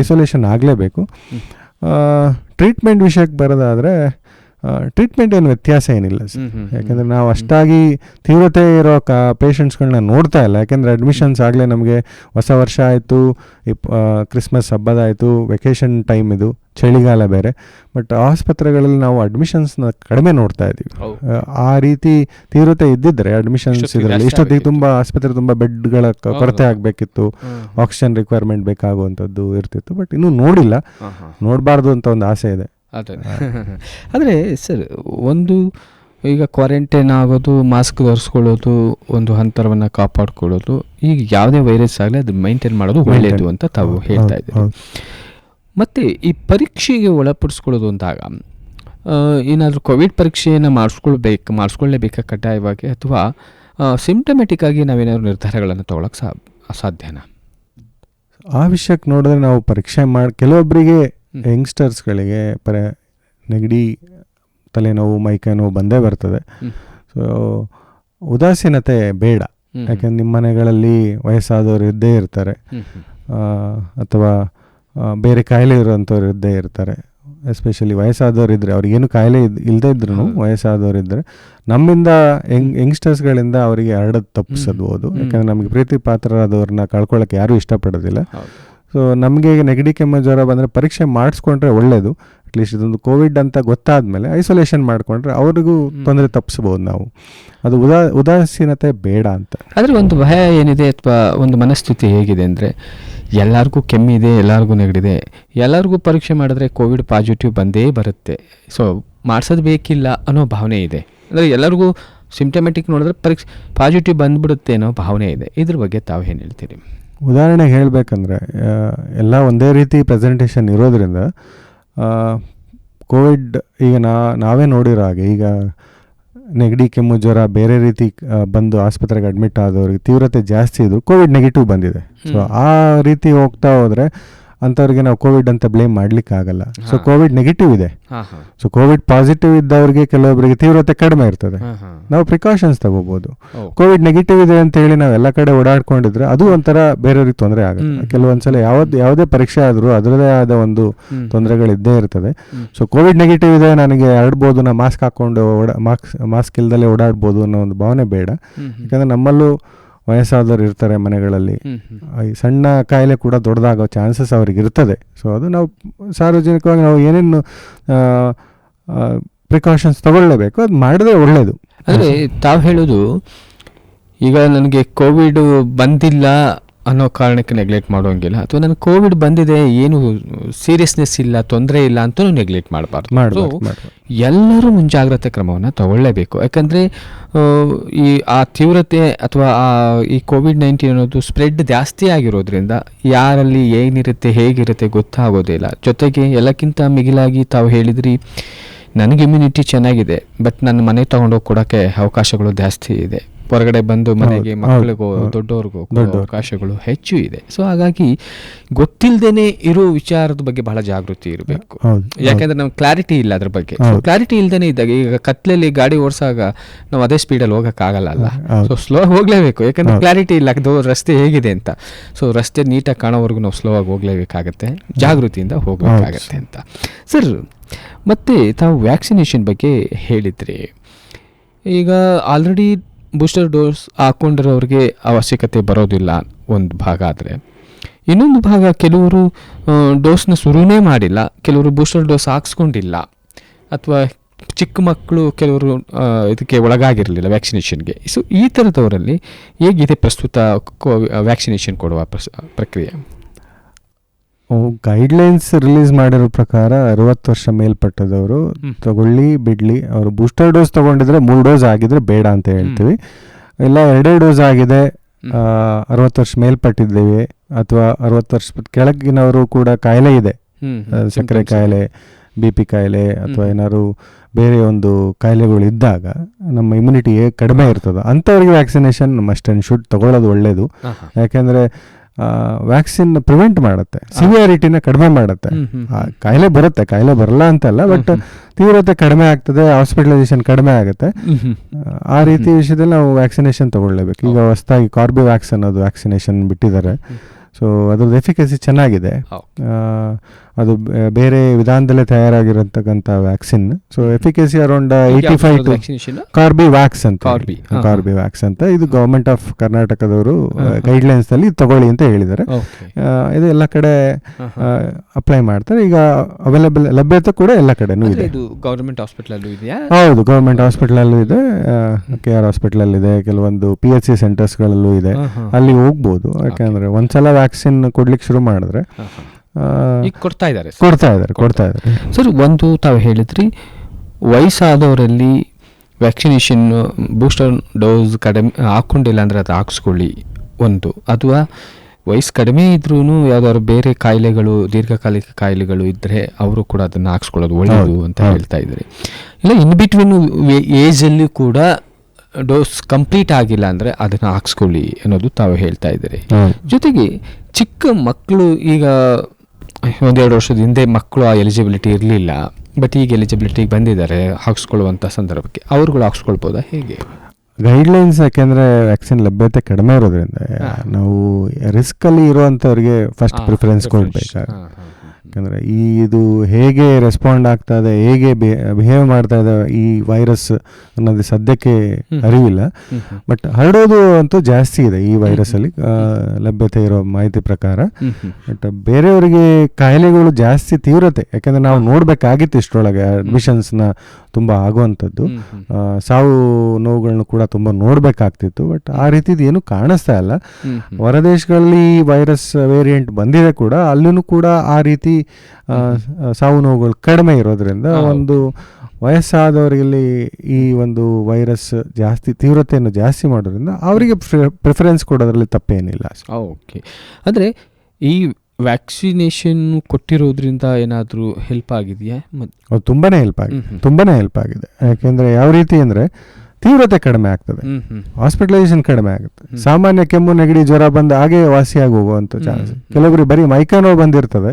ಐಸೋಲೇಷನ್ ಆಗಲೇಬೇಕು ಟ್ರೀಟ್ಮೆಂಟ್ ವಿಷಯಕ್ಕೆ ಬರೋದಾದರೆ ಟ್ರೀಟ್ಮೆಂಟ್ ಏನು ವ್ಯತ್ಯಾಸ ಏನಿಲ್ಲ ಸರ್. ಯಾಕಂದರೆ ನಾವು ಅಷ್ಟಾಗಿ ತೀವ್ರತೆ ಇರೋ ಕ ಪೇಷಂಟ್ಸ್ಗಳನ್ನ ನೋಡ್ತಾ ಇಲ್ಲ ಯಾಕೆಂದರೆ ಅಡ್ಮಿಷನ್ಸ್ ಆಗಲೇ ನಮಗೆ ಹೊಸ ವರ್ಷ ಆಯಿತು ಇಪ್ ಕ್ರಿಸ್ಮಸ್ ಹಬ್ಬದಾಯಿತು ವೆಕೇಷನ್ ಟೈಮ್ ಇದು ಚಳಿಗಾಲ ಬೇರೆ ಬಟ್ ಆಸ್ಪತ್ರೆಗಳಲ್ಲಿ ನಾವು ಅಡ್ಮಿಷನ್ಸ್ನ ಕಡಿಮೆ ನೋಡ್ತಾ ಇದ್ದೀವಿ ಆ, ರೀತಿ ತೀವ್ರತೆ ಇದ್ದಿದ್ರೆ ಅಡ್ಮಿಷನ್ಸ್ ಇದರಲ್ಲಿ ಇಷ್ಟೊತ್ತಿಗೆ. ತುಂಬ ಆಸ್ಪತ್ರೆ ತುಂಬ ಬೆಡ್ಗಳ ಕೊರತೆ. ಆಗಬೇಕಿತ್ತು. ಆಕ್ಸಿಜನ್ ರಿಕ್ವೈರ್ಮೆಂಟ್ ಬೇಕಾಗುವಂಥದ್ದು ಇರ್ತಿತ್ತು ಬಟ್ ಇನ್ನೂ ನೋಡಿಲ್ಲ. ನೋಡಬಾರ್ದು ಅಂತ ಒಂದು ಆಸೆ ಇದೆ ಆದರೆ ಸರ್ ಒಂದು ಈಗ ಕ್ವಾರಂಟೈನ್ ಆಗೋದು ಮಾಸ್ಕ್ ಧರಿಸ್ಕೊಳ್ಳೋದು ಒಂದು ಅಂತರವನ್ನು ಕಾಪಾಡ್ಕೊಳ್ಳೋದು ಈಗ ಯಾವುದೇ ವೈರಸ್ ಆಗಲಿ ಅದು ಮೈಂಟೈನ್ ಮಾಡೋದು ಒಳ್ಳೆಯದು ಅಂತ ತಾವು ಹೇಳ್ತಾ ಹೌದು. ಮತ್ತು ಈ ಪರೀಕ್ಷೆಗೆ ಒಳಪಡಿಸ್ಕೊಳ್ಳೋದು ಅಂದಾಗ ಏನಾದರೂ ಕೋವಿಡ್ ಪರೀಕ್ಷೆಯನ್ನು ಮಾಡಿಸ್ಕೊಳ್ಬೇಕು ಮಾಡಿಸ್ಕೊಳ್ಳೇಬೇಕಾ ಕಡ್ಡಾಯವಾಗಿ ಅಥವಾ ಸಿಂಪ್ಟಮೆಟಿಕ್ ಆಗಿ ನಾವೇನಾದ್ರು ನಿರ್ಧಾರಗಳನ್ನು ತೊಗೊಳಕ್ಕೆ ಸಾ ಅಸಾಧ್ಯನಾ? ಆ ವಿಷಯಕ್ಕೆ ನೋಡಿದ್ರೆ ನಾವು ಪರೀಕ್ಷೆ ಮಾಡಿ ಕೆಲವೊಬ್ಬರಿಗೆ. ಯಂಗ್ಸ್ಟರ್ಸ್ಗಳಿಗೆ ಪರ ನೆಗಡಿ ತಲೆನೋವು ಮೈಕೈ ನೋವು ಬಂದೇ ಬರ್ತದೆ. ಸೊ ಉದಾಸೀನತೆ ಬೇಡ. ಯಾಕಂದ್ರೆ ನಿಮ್ಮ ಮನೆಗಳಲ್ಲಿ ವಯಸ್ಸಾದವರು ಇದ್ದೇ ಇರ್ತಾರೆ. ಅಥವಾ ಬೇರೆ ಕಾಯಿಲೆ ಇರುವಂಥವ್ರು ಇದ್ದೇ ಇರ್ತಾರೆ ಎಸ್ಪೆಷಲಿ ವಯಸ್ಸಾದವ್ರು ಇದ್ದರೆ ಅವ್ರಿಗೇನು ಕಾಯಿಲೆ ಇದ್ ಇಲ್ಲದೇ ಇದ್ರೂ ಹೌದು. ವಯಸ್ಸಾದವ್ರು ಇದ್ದರೆ ನಮ್ಮಿಂದ ಯಂಗ್ ಯಂಗ್ಸ್ಟರ್ಸ್ಗಳಿಂದ ಅವರಿಗೆ ಹರಡೋದು ತಪ್ಪಿಸಬಹುದು. ಯಾಕಂದರೆ ನಮಗೆ ಪ್ರೀತಿ ಪಾತ್ರರಾದವ್ರನ್ನ ಕಳ್ಕೊಳ್ಳೋಕೆ ಯಾರೂ ಇಷ್ಟಪಡೋದಿಲ್ಲ. ಸೊ ನಮಗೆ ನೆಗಡಿ ಕೆಮ್ಮ ಜ್ವರ ಬಂದರೆ ಪರೀಕ್ಷೆ ಮಾಡಿಸ್ಕೊಂಡ್ರೆ ಒಳ್ಳೆಯದು ಅಟ್ಲೀಸ್ಟ್ ಇದೊಂದು ಕೋವಿಡ್ ಅಂತ ಗೊತ್ತಾದಮೇಲೆ ಐಸೋಲೇಷನ್ ಮಾಡಿಕೊಂಡ್ರೆ ಅವ್ರಿಗೂ. ತೊಂದರೆ ತಪ್ಪಿಸ್ಬೋದು ನಾವು ಅದು ಉದಾ ಉದಾಸೀನತೆ ಬೇಡ ಅಂತ ಆದರೆ ಒಂದು ಭಯ ಏನಿದೆ ಅಥವಾ ಒಂದು ಮನಸ್ಥಿತಿ ಹೇಗಿದೆ ಅಂದರೆ ಎಲ್ಲರಿಗೂ ಕೆಮ್ಮಿದೆ ಎಲ್ಲರಿಗೂ ನೆಗಡಿದೆ. ಎಲ್ಲರಿಗೂ ಪರೀಕ್ಷೆ ಮಾಡಿದ್ರೆ ಕೋವಿಡ್ ಪಾಸಿಟಿವ್ ಬಂದೇ ಬರುತ್ತೆ. ಸೊ ಮಾಡಿಸೋದು ಬೇಕಿಲ್ಲ ಅನ್ನೋ ಭಾವನೆ ಇದೆ. ಅಂದರೆ ಎಲ್ಲರಿಗೂ ಸಿಂಪ್ಟಮೆಟಿಕ್ ನೋಡಿದ್ರೆ ಪರೀಕ್ಷೆ, ಪಾಸಿಟಿವ್ ಬಂದ್ಬಿಡುತ್ತೆ ಅನ್ನೋ ಭಾವನೆ ಇದೆ. ಇದ್ರ ಬಗ್ಗೆ ತಾವು ಏನು ಹೇಳ್ತೀರಿ? ಉದಾಹರಣೆಗೆ ಹೇಳಬೇಕಂದ್ರೆ ಎಲ್ಲ ಒಂದೇ ರೀತಿ ಪ್ರೆಸೆಂಟೇಷನ್ ಇರೋದ್ರಿಂದ ಕೋವಿಡ್ ಈಗ ನಾ, ನಾವೇ ನೋಡಿರೋ ಹಾಗೆ ಈಗ ನೆಗಡಿ ಕೆಮ್ಮು ಜ್ವರ ಬೇರೆ ರೀತಿ ಬಂದು ಆಸ್ಪತ್ರೆಗೆ ಅಡ್ಮಿಟ್ ಆದವ್ರಿಗೆ ತೀವ್ರತೆ ಜಾಸ್ತಿ ಇದು ಕೋವಿಡ್ ನೆಗೆಟಿವ್ ಬಂದಿದೆ. ಸೊ ಆ ರೀತಿ ಹೋಗ್ತಾ ಹೋದರೆ ಅಂಥವ್ರಿಗೆ ನಾವು ಕೋವಿಡ್ ಅಂತ ಬ್ಲೇಮ್ ಮಾಡ್ಲಿಕ್ಕೆ ಆಗಲ್ಲ ಸೊ ಕೋವಿಡ್ ನೆಗೆಟಿವ್ ಇದೆ. ಸೊ ಕೋವಿಡ್ ಪಾಸಿಟಿವ್ ಇದ್ದವ್ರಿಗೆ ಕೆಲವೊಬ್ಬರಿಗೆ ತೀವ್ರತೆ ಕಡಿಮೆ ಇರ್ತದೆ. ನಾವು ಪ್ರಿಕಾಷನ್ಸ್ ತಗೋಬಹುದು ಕೋವಿಡ್ ನೆಗೆಟಿವ್ ಇದೆ ಅಂತ ಹೇಳಿ ನಾವು ಎಲ್ಲ ಕಡೆ ಓಡಾಡ್ಕೊಂಡಿದ್ರೆ ಅದು ಒಂಥರ ಬೇರೆಯವ್ರಿಗೆ ತೊಂದರೆ ಆಗುತ್ತೆ. ಕೆಲವೊಂದ್ಸಲ ಯಾವ್ದು ಯಾವುದೇ ಪರೀಕ್ಷೆ ಆದರೂ ಅದರದೇ ಆದ ಒಂದು. ತೊಂದರೆಗಳಿದ್ದೇ ಇರ್ತದೆ. ಸೊ ಕೋವಿಡ್ ನೆಗೆಟಿವ್ ಇದೆ ನನಗೆ ಹರಡ್ಬೋದು ನಾ ಮಾಸ್ಕ್ ಹಾಕೊಂಡು ಓಡಾ ಮಾಸ್ಕ್ ಮಾಸ್ಕ್ ಇಲ್ದಲೇ ಓಡಾಡ್ಬೋದು ಅನ್ನೋ ಒಂದು ಭಾವನೆ ಬೇಡ. ಯಾಕಂದರೆ ನಮ್ಮಲ್ಲೂ ವಯಸ್ಸಾದವ್ರು ಇರ್ತಾರೆ ಮನೆಗಳಲ್ಲಿ. ಈ ಸಣ್ಣ ಕಾಯಿಲೆ ಕೂಡ ದೊಡ್ಡದಾಗೋ ಚಾನ್ಸಸ್ ಅವ್ರಿಗೆ ಇರ್ತದೆ. ಸೊ ಅದು ನಾವು ಸಾರ್ವಜನಿಕವಾಗಿ ನಾವು ಏನೇನು ಪ್ರಿಕಾಷನ್ಸ್ ತಗೊಳ್ಳೇಬೇಕು ಅದು ಮಾಡಿದ್ರೆ ಒಳ್ಳೆಯದು ಅಂದರೆ ತಾವು ಹೇಳೋದು ಈಗ ನನಗೆ ಕೋವಿಡ್ ಬಂದಿಲ್ಲ ಅನ್ನೋ ಕಾರಣಕ್ಕೆ ನೆಗ್ಲೆಕ್ಟ್ ಮಾಡೋಂಗಿಲ್ಲ. ಅಥವಾ ನನಗೆ ಕೋವಿಡ್ ಬಂದಿದೆ ಏನು ಸೀರಿಯಸ್ನೆಸ್ ಇಲ್ಲ ತೊಂದರೆ ಇಲ್ಲ ಅಂತಲೂ ನೆಗ್ಲೆಕ್ಟ್ ಮಾಡಬಾರ್ದು. ಮಾಡಬಾರ್ದು ಮಾಡಬಾರ್ದು. ಎಲ್ಲರೂ ಮುಂಜಾಗ್ರತೆ ಕ್ರಮವನ್ನು ತಗೊಳ್ಳೇಬೇಕು. ಯಾಕಂದರೆ ಈ ಆ ತೀವ್ರತೆ ಅಥವಾ ಆ ಈ ಕೋವಿಡ್ ನೈನ್ಟೀನ್ ಅನ್ನೋದು ಸ್ಪ್ರೆಡ್ ಜಾಸ್ತಿ ಆಗಿರೋದ್ರಿಂದ ಯಾರಲ್ಲಿ ಏನಿರುತ್ತೆ ಹೇಗಿರುತ್ತೆ ಗೊತ್ತಾಗೋದಿಲ್ಲ ಜೊತೆಗೆ ಎಲ್ಲಕ್ಕಿಂತ ಮಿಗಿಲಾಗಿ ತಾವು ಹೇಳಿದ್ರಿ ನನಗೆ ಇಮ್ಯುನಿಟಿ ಚೆನ್ನಾಗಿದೆ ಬಟ್ ನನ್ನ ಮನೆ ತೊಗೊಂಡೋಗಿ ಕೊಡೋಕ್ಕೆ ಅವಕಾಶಗಳು ಜಾಸ್ತಿ ಇದೆ. ಹೊರಗಡೆ ಬಂದು ಮನೆಗೆ ಮಕ್ಕಳಿಗೂ ದೊಡ್ಡವ್ರಿಗೂ ಅವಕಾಶಗಳು ಹೆಚ್ಚು ಇದೆ. ಸೊ ಹಾಗಾಗಿ ಗೊತ್ತಿಲ್ಲದೇನೆ ಇರೋ ವಿಚಾರದ ಬಗ್ಗೆ ಬಹಳ ಜಾಗೃತಿ ಇರಬೇಕು. ಯಾಕಂದ್ರೆ ನಮ್ಗೆ ಕ್ಲಾರಿಟಿ ಇಲ್ಲ ಅದ್ರ ಬಗ್ಗೆ. ಕ್ಲಾರಿಟಿ ಇಲ್ದೇನೆ ಇದ್ದಾಗ ಈಗ ಕತ್ಲಲ್ಲಿ ಗಾಡಿ ಓಡಿಸಾಗ ನಾವು ಅದೇ ಸ್ಪೀಡಲ್ಲಿ ಹೋಗೋಕ್ಕಾಗಲ್ಲ ಅಲ್ಲ. ಸೊ ಸ್ಲೋ ಹೋಗ್ಲೇಬೇಕು. ಯಾಕಂದ್ರೆ. ಕ್ಲಾರಿಟಿ ಇಲ್ಲ ಅದು ರಸ್ತೆ ಹೇಗಿದೆ ಅಂತ. ಸೊ ರಸ್ತೆ ನೀಟಾಗಿ ಕಾಣೋವರೆಗೂ ನಾವು ಸ್ಲೋ ಆಗಿ ಹೋಗ್ಲೇಬೇಕಾಗತ್ತೆ. ಜಾಗೃತಿಯಿಂದ ಹೋಗ್ಬೇಕಾಗತ್ತೆ ಅಂತ. ಸರ್ ಮತ್ತೆ ತಾವು ವ್ಯಾಕ್ಸಿನೇಷನ್ ಬಗ್ಗೆ ಹೇಳಿದ್ರಿ ಈಗ ಆಲ್ರೆಡಿ ಬೂಸ್ಟರ್ ಡೋಸ್ ಹಾಕ್ಕೊಂಡಿರೋರಿಗೆ ಅವಶ್ಯಕತೆ ಬರೋದಿಲ್ಲ ಒಂದು ಭಾಗ ಆದರೆ. ಇನ್ನೊಂದು ಭಾಗ ಕೆಲವರು ಡೋಸ್ನ ಶುರುನೇ ಮಾಡಿಲ್ಲ. ಕೆಲವರು ಬೂಸ್ಟರ್ ಡೋಸ್ ಹಾಕ್ಸ್ಕೊಂಡಿಲ್ಲ. ಅಥವಾ ಚಿಕ್ಕ ಮಕ್ಕಳು ಕೆಲವರು ಇದಕ್ಕೆ ಒಳಗಾಗಿರಲಿಲ್ಲ ವ್ಯಾಕ್ಸಿನೇಷನ್ಗೆ. ಸೊ ಈ ಥರದವರಲ್ಲಿ ಹೇಗಿದೆ ಪ್ರಸ್ತುತ ವ್ಯಾಕ್ಸಿನೇಷನ್ ಕೊಡುವ ಪ್ರಕ್ರಿಯೆ? ಗೈಡ್ಲೈನ್ಸ್ ರಿಲೀಸ್ ಮಾಡಿರೋ ಪ್ರಕಾರ ಅರವತ್ತು ವರ್ಷ ಮೇಲ್ಪಟ್ಟದವರು ತಗೊಳ್ಳಿ ಬಿಡ್ಲಿ. ಅವರು ಬೂಸ್ಟರ್ ಡೋಸ್ ತಗೊಂಡಿದ್ರೆ ಮೂರು ಡೋಸ್ ಆಗಿದ್ರೆ ಬೇಡ ಅಂತ ಹೇಳ್ತೀವಿ. ಇಲ್ಲ ಎರಡೇ ಡೋಸ್ ಆಗಿದೆ. ಅರವತ್ತು ವರ್ಷ ಮೇಲ್ಪಟ್ಟಿದ್ದೇವೆ ಅಥವಾ ಅರವತ್ತು ವರ್ಷ ಕೆಳಗಿನವರು ಕೂಡ ಕಾಯಿಲೆ ಇದೆ. ಸಕ್ಕರೆ ಕಾಯಿಲೆ ಬಿ ಪಿ ಕಾಯಿಲೆ ಅಥವಾ. ಏನಾದ್ರು ಬೇರೆ ಒಂದು ಕಾಯಿಲೆಗಳು ಇದ್ದಾಗ ನಮ್ಮ ಇಮ್ಯುನಿಟಿ ಕಡಿಮೆ ಇರ್ತದೆ. ಅಂಥವ್ರಿಗೆ ವ್ಯಾಕ್ಸಿನೇಷನ್ ಮಸ್ಟ್ ಆ್ಯಂಡ್ ಶುಡ್ ತಗೊಳ್ಳೋದು ಒಳ್ಳೆಯದು ಹಾ. ಯಾಕೆಂದರೆ ವ್ಯಾಕ್ಸಿನ್ ಪ್ರಿವೆಂಟ್ ಮಾಡುತ್ತೆ ಸಿವಿಯರಿಟಿನ ಕಡಿಮೆ ಮಾಡುತ್ತೆ. ಕಾಯಿಲೆ ಬರುತ್ತೆ ಕಾಯಿಲೆ ಬರಲ್ಲ ಅಂತಲ್ಲ ಬಟ್ ತೀವ್ರತೆ ಕಡಿಮೆ ಆಗ್ತದೆ ಹಾಸ್ಪಿಟಲೈಸೇಷನ್ ಕಡಿಮೆ ಆಗುತ್ತೆ. ಆ, ರೀತಿ ವಿಷಯದಲ್ಲಿ ನಾವು ವ್ಯಾಕ್ಸಿನೇಷನ್ ತಗೊಳ್ಳೇಬೇಕು ಈಗ ಹೊಸದಾಗಿ ಕಾರ್ಬಿವ್ಯಾಕ್ಸ್ ಅನ್ನೋದು ವ್ಯಾಕ್ಸಿನೇಷನ್ ಬಿಟ್ಟಿದ್ದಾರೆ. ಸೊ ಅದ್ರದ್ದು ಎಫಿಕಸಿ ಚೆನ್ನಾಗಿದೆ. ಅದು ಬೇರೆ ವಿಧಾನದಲ್ಲೇ ತಯಾರಾಗಿರತಕ್ಕಂಥ vaccine so efficacy around eighty five to Corbevax ಅಂತ ಕಾರ್ಬಿ, ವ್ಯಾಕ್ಸ್ ಅಂತ. ಇದು ಗೌರ್ಮೆಂಟ್ ಆಫ್ ಕರ್ನಾಟಕದವರು. ಗೈಡ್ಲೈನ್ಸ್ನಲ್ಲಿ ಇದ್ ತಗೊಳ್ಳಿ ಅಂತ ಹೇಳಿದ್ದಾರೆ. ಇದು ಎಲ್ಲ ಕಡೆ ಅಪ್ಲೈ ಮಾಡ್ತಾರೆ. ಈಗ ಅವೈಲೇಬಲ್ ಲಭ್ಯತೆ ಕೂಡ ಎಲ್ಲ ಕಡೆ ಇದೆ. ಇದು ಗವರ್ಮೆಂಟ್ ಹಾಸ್ಪಿಟಲ್ ಅಲ್ಲೂ ಇದೆಯಾ? ಹೌದು ಗೌರ್ಮೆಂಟ್ ಹಾಸ್ಪಿಟಲಲ್ಲೂ ಇದೆ. ಕೆ ಆರ್ ಹಾಸ್ಪಿಟಲ್ ಇದೆ ಕೆಲವೊಂದು ಪಿ ಎಚ್ ಸಿ ಸೆಂಟರ್ಸ್ಗಳಲ್ಲೂ ಇದೆ. ಅಲ್ಲಿ ಹೋಗ್ಬೋದು. ಯಾಕಂದ್ರೆ ಒಂದ್ಸಲ ವ್ಯಾಕ್ಸಿನ್ ಕೊಡ್ಲಿಕ್ಕೆ ಶುರು ಮಾಡಿದ್ರೆ ಕೊಡ್ತಾ ಇದ್ದಾರೆ ಕೊಡ್ತಾ ಇದ್ದಾರೆ ಕೊಡ್ತಾ ಇದ್ದಾರೆ. ಸರ್ ಒಂದು ತಾವು ಹೇಳಿದ್ರಿ ವಯಸ್ಸಾದವರಲ್ಲಿ ವ್ಯಾಕ್ಸಿನೇಷನ್ ಬೂಸ್ಟರ್ ಡೋಸ್ ಕಡಿಮೆ ಹಾಕ್ಕೊಂಡಿಲ್ಲ ಅಂದರೆ ಅದು ಹಾಕ್ಸ್ಕೊಳ್ಳಿ ಒಂದು. ಅಥವಾ ವಯಸ್ಸು ಕಡಿಮೆ ಇದ್ರೂ ಯಾವ್ದಾದ್ರು ಬೇರೆ ಕಾಯಿಲೆಗಳು ದೀರ್ಘಕಾಲಿಕ ಕಾಯಿಲೆಗಳು ಇದ್ದರೆ ಅವರು ಕೂಡ ಅದನ್ನು ಹಾಕ್ಸ್ಕೊಳ್ಳೋದು ಒಳ್ಳೆಯದು ಅಂತ ಹೇಳ್ತಾ ಇದ್ದಾರೆ. ಇಲ್ಲ ಇನ್ ಬಿಟ್ವೀನ್ ಏಜಲ್ಲಿ ಕೂಡ ಡೋಸ್ ಕಂಪ್ಲೀಟ್ ಆಗಿಲ್ಲ ಅಂದರೆ ಅದನ್ನು ಹಾಕ್ಸ್ಕೊಳ್ಳಿ ಅನ್ನೋದು ತಾವು ಹೇಳ್ತಾ ಇದ್ದಾರೆ. ಜೊತೆಗೆ ಚಿಕ್ಕ ಮಕ್ಕಳು ಈಗ ಒಂದೆರಡು ವರ್ಷದ ಹಿಂದೆ ಮಕ್ಕಳು ಆ ಎಲಿಜಿಬಿಲಿಟಿ ಇರಲಿಲ್ಲ. ಬಟ್ ಈಗ ಎಲಿಜಿಬಿಲಿಟಿಗೆ ಬಂದಿದ್ದಾರೆ ಹಾಕ್ಸ್ಕೊಳ್ಳುವಂಥ ಸಂದರ್ಭಕ್ಕೆ. ಅವ್ರುಗಳು ಹಾಕ್ಸ್ಕೊಳ್ಬೋದಾ? ಹೇಗೆ? ಗೈಡ್ಲೈನ್ಸ್ ಯಾಕೆಂದರೆ ವ್ಯಾಕ್ಸಿನ್ ಲಭ್ಯತೆ ಕಡಿಮೆ ಇರೋದ್ರಿಂದ. ನಾವು ರಿಸ್ಕಲ್ಲಿ ಇರುವಂಥವ್ರಿಗೆ ಫಸ್ಟ್ ಪ್ರಿಫರೆನ್ಸ್ ಕೊಡಬೇಕಾಗ. ಯಾಕಂದ್ರೆ ಈ ಇದು ಹೇಗೆ ರೆಸ್ಪಾಂಡ್ ಆಗ್ತಾ ಇದೆ ಹೇಗೆ ಬಿಹೇವ್ ಮಾಡ್ತಾ ಇದೆ ಈ ವೈರಸ್ ಅನ್ನೋದು ಸದ್ಯಕ್ಕೆ ಅರಿವಿಲ್ಲ. ಬಟ್ ಹರಡೋದು ಅಂತೂ ಜಾಸ್ತಿ ಇದೆ ಈ ವೈರಸ್ ಅಲ್ಲಿ ಲಭ್ಯತೆ ಇರೋ ಮಾಹಿತಿ ಪ್ರಕಾರ. ಬಟ್ ಬೇರೆಯವರಿಗೆ ಕಾಯಿಲೆಗಳು ಜಾಸ್ತಿ ತೀವ್ರತೆ ಯಾಕಂದ್ರೆ ನಾವು ನೋಡ್ಬೇಕಾಗಿತ್ತು ಇಷ್ಟರೊಳಗೆ ಅಡ್ಮಿಷನ್ಸ್ನ ತುಂಬ ಆಗುವಂಥದ್ದು. ಸಾವು ನೋವುಗಳನ್ನು ಕೂಡ ತುಂಬ ನೋಡಬೇಕಾಗ್ತಿತ್ತು ಬಟ್ ಆ ರೀತಿದು ಏನು ಕಾಣಿಸ್ತಾ ಇಲ್ಲ. ಹೊರದೇಶಗಳಲ್ಲಿ ವೈರಸ್ ವೇರಿಯಂಟ್ ಬಂದಿದೆ ಕೂಡ ಅಲ್ಲೂ ಕೂಡ ಆ ರೀತಿ ಸಾವು ನೋವುಗಳು ಕಡಿಮೆ ಇರೋದ್ರಿಂದ ಒಂದು ವಯಸ್ಸಾದವರಿಗೆ ಈ ಒಂದು ವೈರಸ್ ಜಾಸ್ತಿ ತೀವ್ರತೆಯನ್ನು ಜಾಸ್ತಿ ಮಾಡೋದ್ರಿಂದ ಅವರಿಗೆ ಪ್ರಿಫರೆನ್ಸ್ ಕೊಡೋದ್ರಲ್ಲಿ ತಪ್ಪೇನಿಲ್ಲ. ಓಕೆ. ಅಂದರೆ ಈ ವ್ಯಾಕ್ಸಿನೇಷನ್ ಕೊಟ್ಟಿರೋದ್ರಿಂದ ಏನಾದರೂ ಹೆಲ್ಪ್ ಆಗಿದೆಯಾ? ತುಂಬಾ ಹೆಲ್ಪ್ ಆಗಿದೆ. ತುಂಬಾನೇ ಹೆಲ್ಪ್ ಆಗಿದೆ. ಯಾಕೆಂದ್ರೆ ಯಾವ ರೀತಿ ಅಂದ್ರೆ ತೀವ್ರತೆ ಕಡಿಮೆ ಆಗ್ತದೆ. ಹಾಸ್ಪಿಟಲೈಸೇಷನ್ ಕಡಿಮೆ ಆಗುತ್ತೆ. ಸಾಮಾನ್ಯ ಕೆಮ್ಮು ನೆಗಡಿ ಜ್ವರ ಬಂದ ಹಾಗೆ ವಾಸಿಯಾಗಿ ಹೋಗುವಂಥ ಚಾನ್ಸ್. ಕೆಲವೊಬ್ರಿಗೆ ಕೆಲವೊಬ್ರು ಬರೀ ಮೈಕನೋ ಬಂದಿರ್ತದೆ.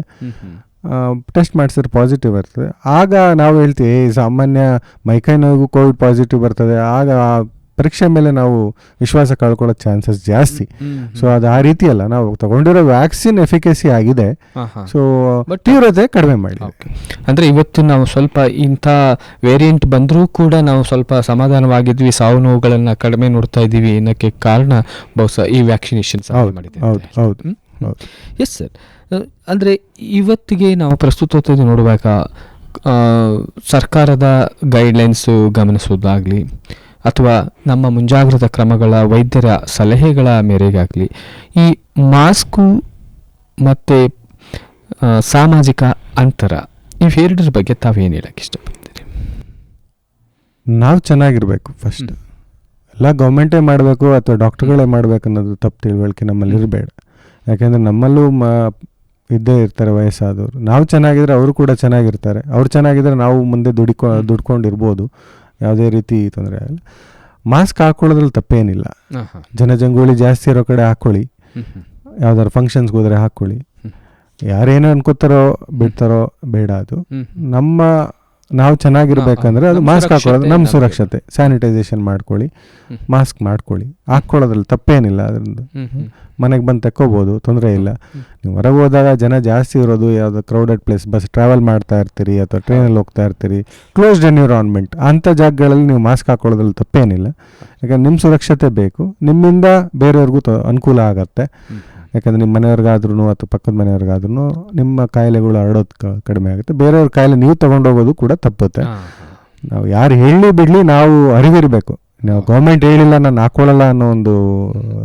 ಟೆಸ್ಟ್ ಮಾಡಿಸಿದ್ರೆ ಪಾಸಿಟಿವ್ ಬರ್ತದೆ ಆಗ ನಾವು ಹೇಳ್ತೀವಿ "ಏ, ಸಾಮಾನ್ಯ ಮೈಕೈ ನೋವಿಗೂ ಕೋವಿಡ್ ಪಾಸಿಟಿವ್ ಬರ್ತದೆ. ಆಗ ಪರೀಕ್ಷೆ ಮೇಲೆ ನಾವು ವಿಶ್ವಾಸ ಕಳ್ಕೊಳ್ಳೋ ಚಾನ್ಸಸ್ ಜಾಸ್ತಿ. ಸೊ ಅದು ಆ ರೀತಿ ಅಲ್ಲ ನಾವು ತಗೊಂಡಿರೋ ವ್ಯಾಕ್ಸಿನ್ ಎಫಿಕಸಿ ಆಗಿದೆ. ಸೊ ತೀವ್ರತೆ ಕಡಿಮೆ ಮಾಡಿ ಅಂದ್ರೆ ಇವತ್ತು ನಾವು ಸ್ವಲ್ಪ ಇಂಥ ವೇರಿಯಂಟ್ ಬಂದರೂ ಕೂಡ ನಾವು ಸ್ವಲ್ಪ ಸಮಾಧಾನವಾಗಿದ್ವಿ ಸಾವು ನೋವುಗಳನ್ನು ಕಡಿಮೆ ನೋಡ್ತಾ ಇದ್ದೀವಿ ಅನ್ನೋಕ್ಕೆ ಕಾರಣ ಬಹುಶಃ ಈ ವ್ಯಾಕ್ಸಿನೇಷನ್ ಹೌದು ಹೌದು ಹೌದು ಎಸ್ ಸರ್ ಅಂದರೆ ಇವತ್ತಿಗೆ ನಾವು ಪ್ರಸ್ತುತತೆ ನೋಡುವಾಗ ಸರ್ಕಾರದ ಗೈಡ್ಲೈನ್ಸು ಗಮನಿಸೋದಾಗಲಿ ಅಥವಾ ನಮ್ಮ ಮುಂಜಾಗ್ರತಾ ಕ್ರಮಗಳ ವೈದ್ಯರ ಸಲಹೆಗಳ ಮೇರೆಗಾಗಲಿ ಈ ಮಾಸ್ಕು ಮತ್ತು ಸಾಮಾಜಿಕ ಅಂತರ ಇವೆರಡರ ಬಗ್ಗೆ ತಾವೇನು ಹೇಳಕ್ಕೆ ಇಷ್ಟಪಡ್ತೀರಿ? ನಾವು ಚೆನ್ನಾಗಿರಬೇಕು ಫಸ್ಟ್. ಎಲ್ಲ ಗೌರ್ಮೆಂಟೇ ಮಾಡಬೇಕು ಅಥವಾ ಡಾಕ್ಟರ್ಗಳೇ ಮಾಡಬೇಕು ಅನ್ನೋದು ತಪ್ಪು ತಿಳುವಳಿಕೆ ನಮ್ಮಲ್ಲಿ. ಇರಬೇಡ. ಯಾಕೆಂದರೆ ನಮ್ಮಲ್ಲೂ ಮ ಇದ್ದೇ ಇರ್ತಾರೆ ವಯಸ್ಸಾದವರು. ನಾವು ಚೆನ್ನಾಗಿದ್ರೆ ಅವರು ಕೂಡ ಚೆನ್ನಾಗಿರ್ತಾರೆ. ಅವ್ರು ಚೆನ್ನಾಗಿದ್ರೆ ನಾವು ಮುಂದೆ ದುಡಿಕೊ ದುಡ್ಕೊಂಡಿರ್ಬೋದು. ಯಾವುದೇ ರೀತಿ ತೊಂದರೆ ಆಗಲ್ಲ. ಮಾಸ್ಕ್ ಹಾಕೊಳ್ಳೋದ್ರಲ್ಲಿ ತಪ್ಪೇನಿಲ್ಲ. ಜನಜಂಗುಳಿ ಜಾಸ್ತಿ ಇರೋ ಕಡೆ ಹಾಕ್ಕೊಳ್ಳಿ ಯಾವ್ದಾದ್ರು ಫಂಕ್ಷನ್ಸ್ಗೆ ಹೋದ್ರೆ ಹಾಕ್ಕೊಳ್ಳಿ. ಯಾರೇನೋ ಅನ್ಕೋತಾರೋ ಬಿಡ್ತಾರೋ ಬೇಡ ಅದು. ನಮ್ಮ ನಾವು ಚೆನ್ನಾಗಿರ್ಬೇಕಂದ್ರೆ ಅದು ಮಾಸ್ಕ್ ಹಾಕೊಳ್ಳೋದು ನಮ್ಮ ಸುರಕ್ಷತೆ. ಸ್ಯಾನಿಟೈಸೇಷನ್ ಮಾಡ್ಕೊಳ್ಳಿ. ಮಾಸ್ಕ್ ಮಾಡ್ಕೊಳ್ಳಿ. ಹಾಕ್ಕೊಳ್ಳೋದ್ರಲ್ಲಿ ತಪ್ಪೇನಿಲ್ಲ ಅದರಿಂದ ಮನೆಗೆ ಬಂದು ತಕ್ಕೋಬೋದು ತೊಂದರೆ ಇಲ್ಲ. ನೀವು ಹೊರಗೆ ಹೋದಾಗ ಜನ ಜಾಸ್ತಿ ಇರೋದು ಯಾವುದೋ ಕ್ರೌಡೆಡ್ ಪ್ಲೇಸ್ ಬಸ್ ಟ್ರಾವೆಲ್ ಮಾಡ್ತಾ ಇರ್ತೀರಿ ಅಥವಾ ಟ್ರೈನಲ್ಲಿ ಹೋಗ್ತಾ ಇರ್ತೀರಿ. ಕ್ಲೋಸ್ಡ್ ಎನ್ವಿರಾನ್ಮೆಂಟ್ ಅಂಥ ಜಾಗಗಳಲ್ಲಿ ನೀವು ಮಾಸ್ಕ್ ಹಾಕೊಳ್ಳೋದ್ರಲ್ಲಿ ತಪ್ಪೇನಿಲ್ಲ. ಯಾಕಂದ್ರೆ ನಿಮ್ಮ ಸುರಕ್ಷತೆ ಬೇಕು. ನಿಮ್ಮಿಂದ ಬೇರೆಯವ್ರಿಗೂ ಅನುಕೂಲ ಆಗತ್ತೆ. ಯಾಕಂದ್ರೆ ನಿಮ್ಮ ಮನೆಯವ್ರಿಗಾದ್ರೂ ಅಥವಾ ಪಕ್ಕದ ಮನೆಯವ್ರಿಗಾದ್ರೂ ನಿಮ್ಮ ಕಾಯಿಲೆಗಳು ಹರಡೋದು ಕ- ಕಡಿಮೆ ಆಗುತ್ತೆ. ಬೇರೆಯವ್ರ ಕಾಯಿಲೆ ನೀವು ತಗೊಂಡೋಗೋದು ಕೂಡ ತಪ್ಪುತ್ತೆ. ನಾವು ಯಾರು ಹೇಳಿ ಬಿಡಲಿ ನಾವು ಅರಿವಿರಬೇಕು. ನಾವು ಗೌರ್ಮೆಂಟ್ ಹೇಳಿಲ್ಲ ನಾನು ಹಾಕೊಳ್ಳಲ್ಲ ಅನ್ನೋ ಒಂದು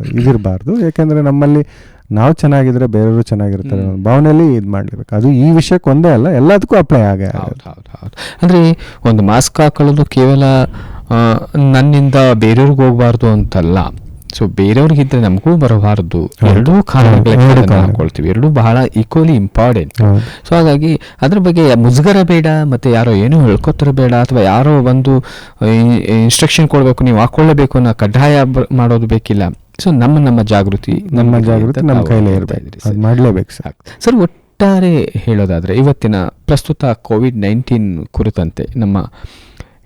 ಇದಿರಬಾರ್ದು. ಯಾಕೆಂದರೆ ನಮ್ಮಲ್ಲಿ ನಾವು ಚೆನ್ನಾಗಿದ್ರೆ ಬೇರೆಯವರು ಚೆನ್ನಾಗಿರ್ತಾರೆ ಭಾವನೆಯಲ್ಲಿ ಇದು ಮಾಡಲೇಬೇಕು. ಅದು ಈ ವಿಷಯಕ್ಕೆ ಒಂದೇ ಅಲ್ಲ ಎಲ್ಲದಕ್ಕೂ ಅಪ್ಲೈ ಆಗ ಹೌದು ಹೌದು ಹೌದು. ಅಂದರೆ ಒಂದು ಮಾಸ್ಕ್ ಹಾಕೊಳ್ಳೋದು ಕೇವಲ ನನ್ನಿಂದ ಬೇರೆಯವ್ರಿಗೆ ಹೋಗಬಾರ್ದು ಅಂತಲ್ಲ. ಸೊ ಬೇರೆಯವ್ರಿಗಿದ್ರೆ ನಮಗೂ ಬರಬಾರದು. ಎರಡೂ ಕಾರಣಗಳನ್ನು ಹಾಕೊಳ್ತೀವಿ. ಎರಡೂ ಬಹಳ ಈಕ್ವಲಿ ಇಂಪಾರ್ಟೆಂಟ್. ಸೊ ಹಾಗಾಗಿ ಅದ್ರ ಬಗ್ಗೆ ಮುಜುಗರ ಬೇಡ ಮತ್ತೆ ಯಾರೋ ಏನು ಹೇಳ್ಕೊತಾರೆ ಬೇಡ ಅಥವಾ ಯಾರೋ ಒಂದು ಇನ್ಸ್ಟ್ರಕ್ಷನ್ ಕೊಡಬೇಕು ನೀವು ಹಾಕೊಳ್ಳಬೇಕು ಅನ್ನೋ ಕಡ್ಡಾಯ ಮಾಡೋದು ಬೇಕಿಲ್ಲ. ಸೊ ನಮ್ಮ ನಮ್ಮ ಜಾಗೃತಿ ನಮ್ಮ ಜಾಗೃತಿ ನಮ್ಮ ಕೈಲೇ ಇರಬೇಕು. ಮಾಡಲೇಬೇಕು ಸರ್. ಸರ್ ಒಟ್ಟಾರೆ ಹೇಳೋದಾದ್ರೆ ಇವತ್ತಿನ ಪ್ರಸ್ತುತ ಕೋವಿಡ್ ನೈನ್ಟೀನ್ ಕುರಿತಂತೆ ನಮ್ಮ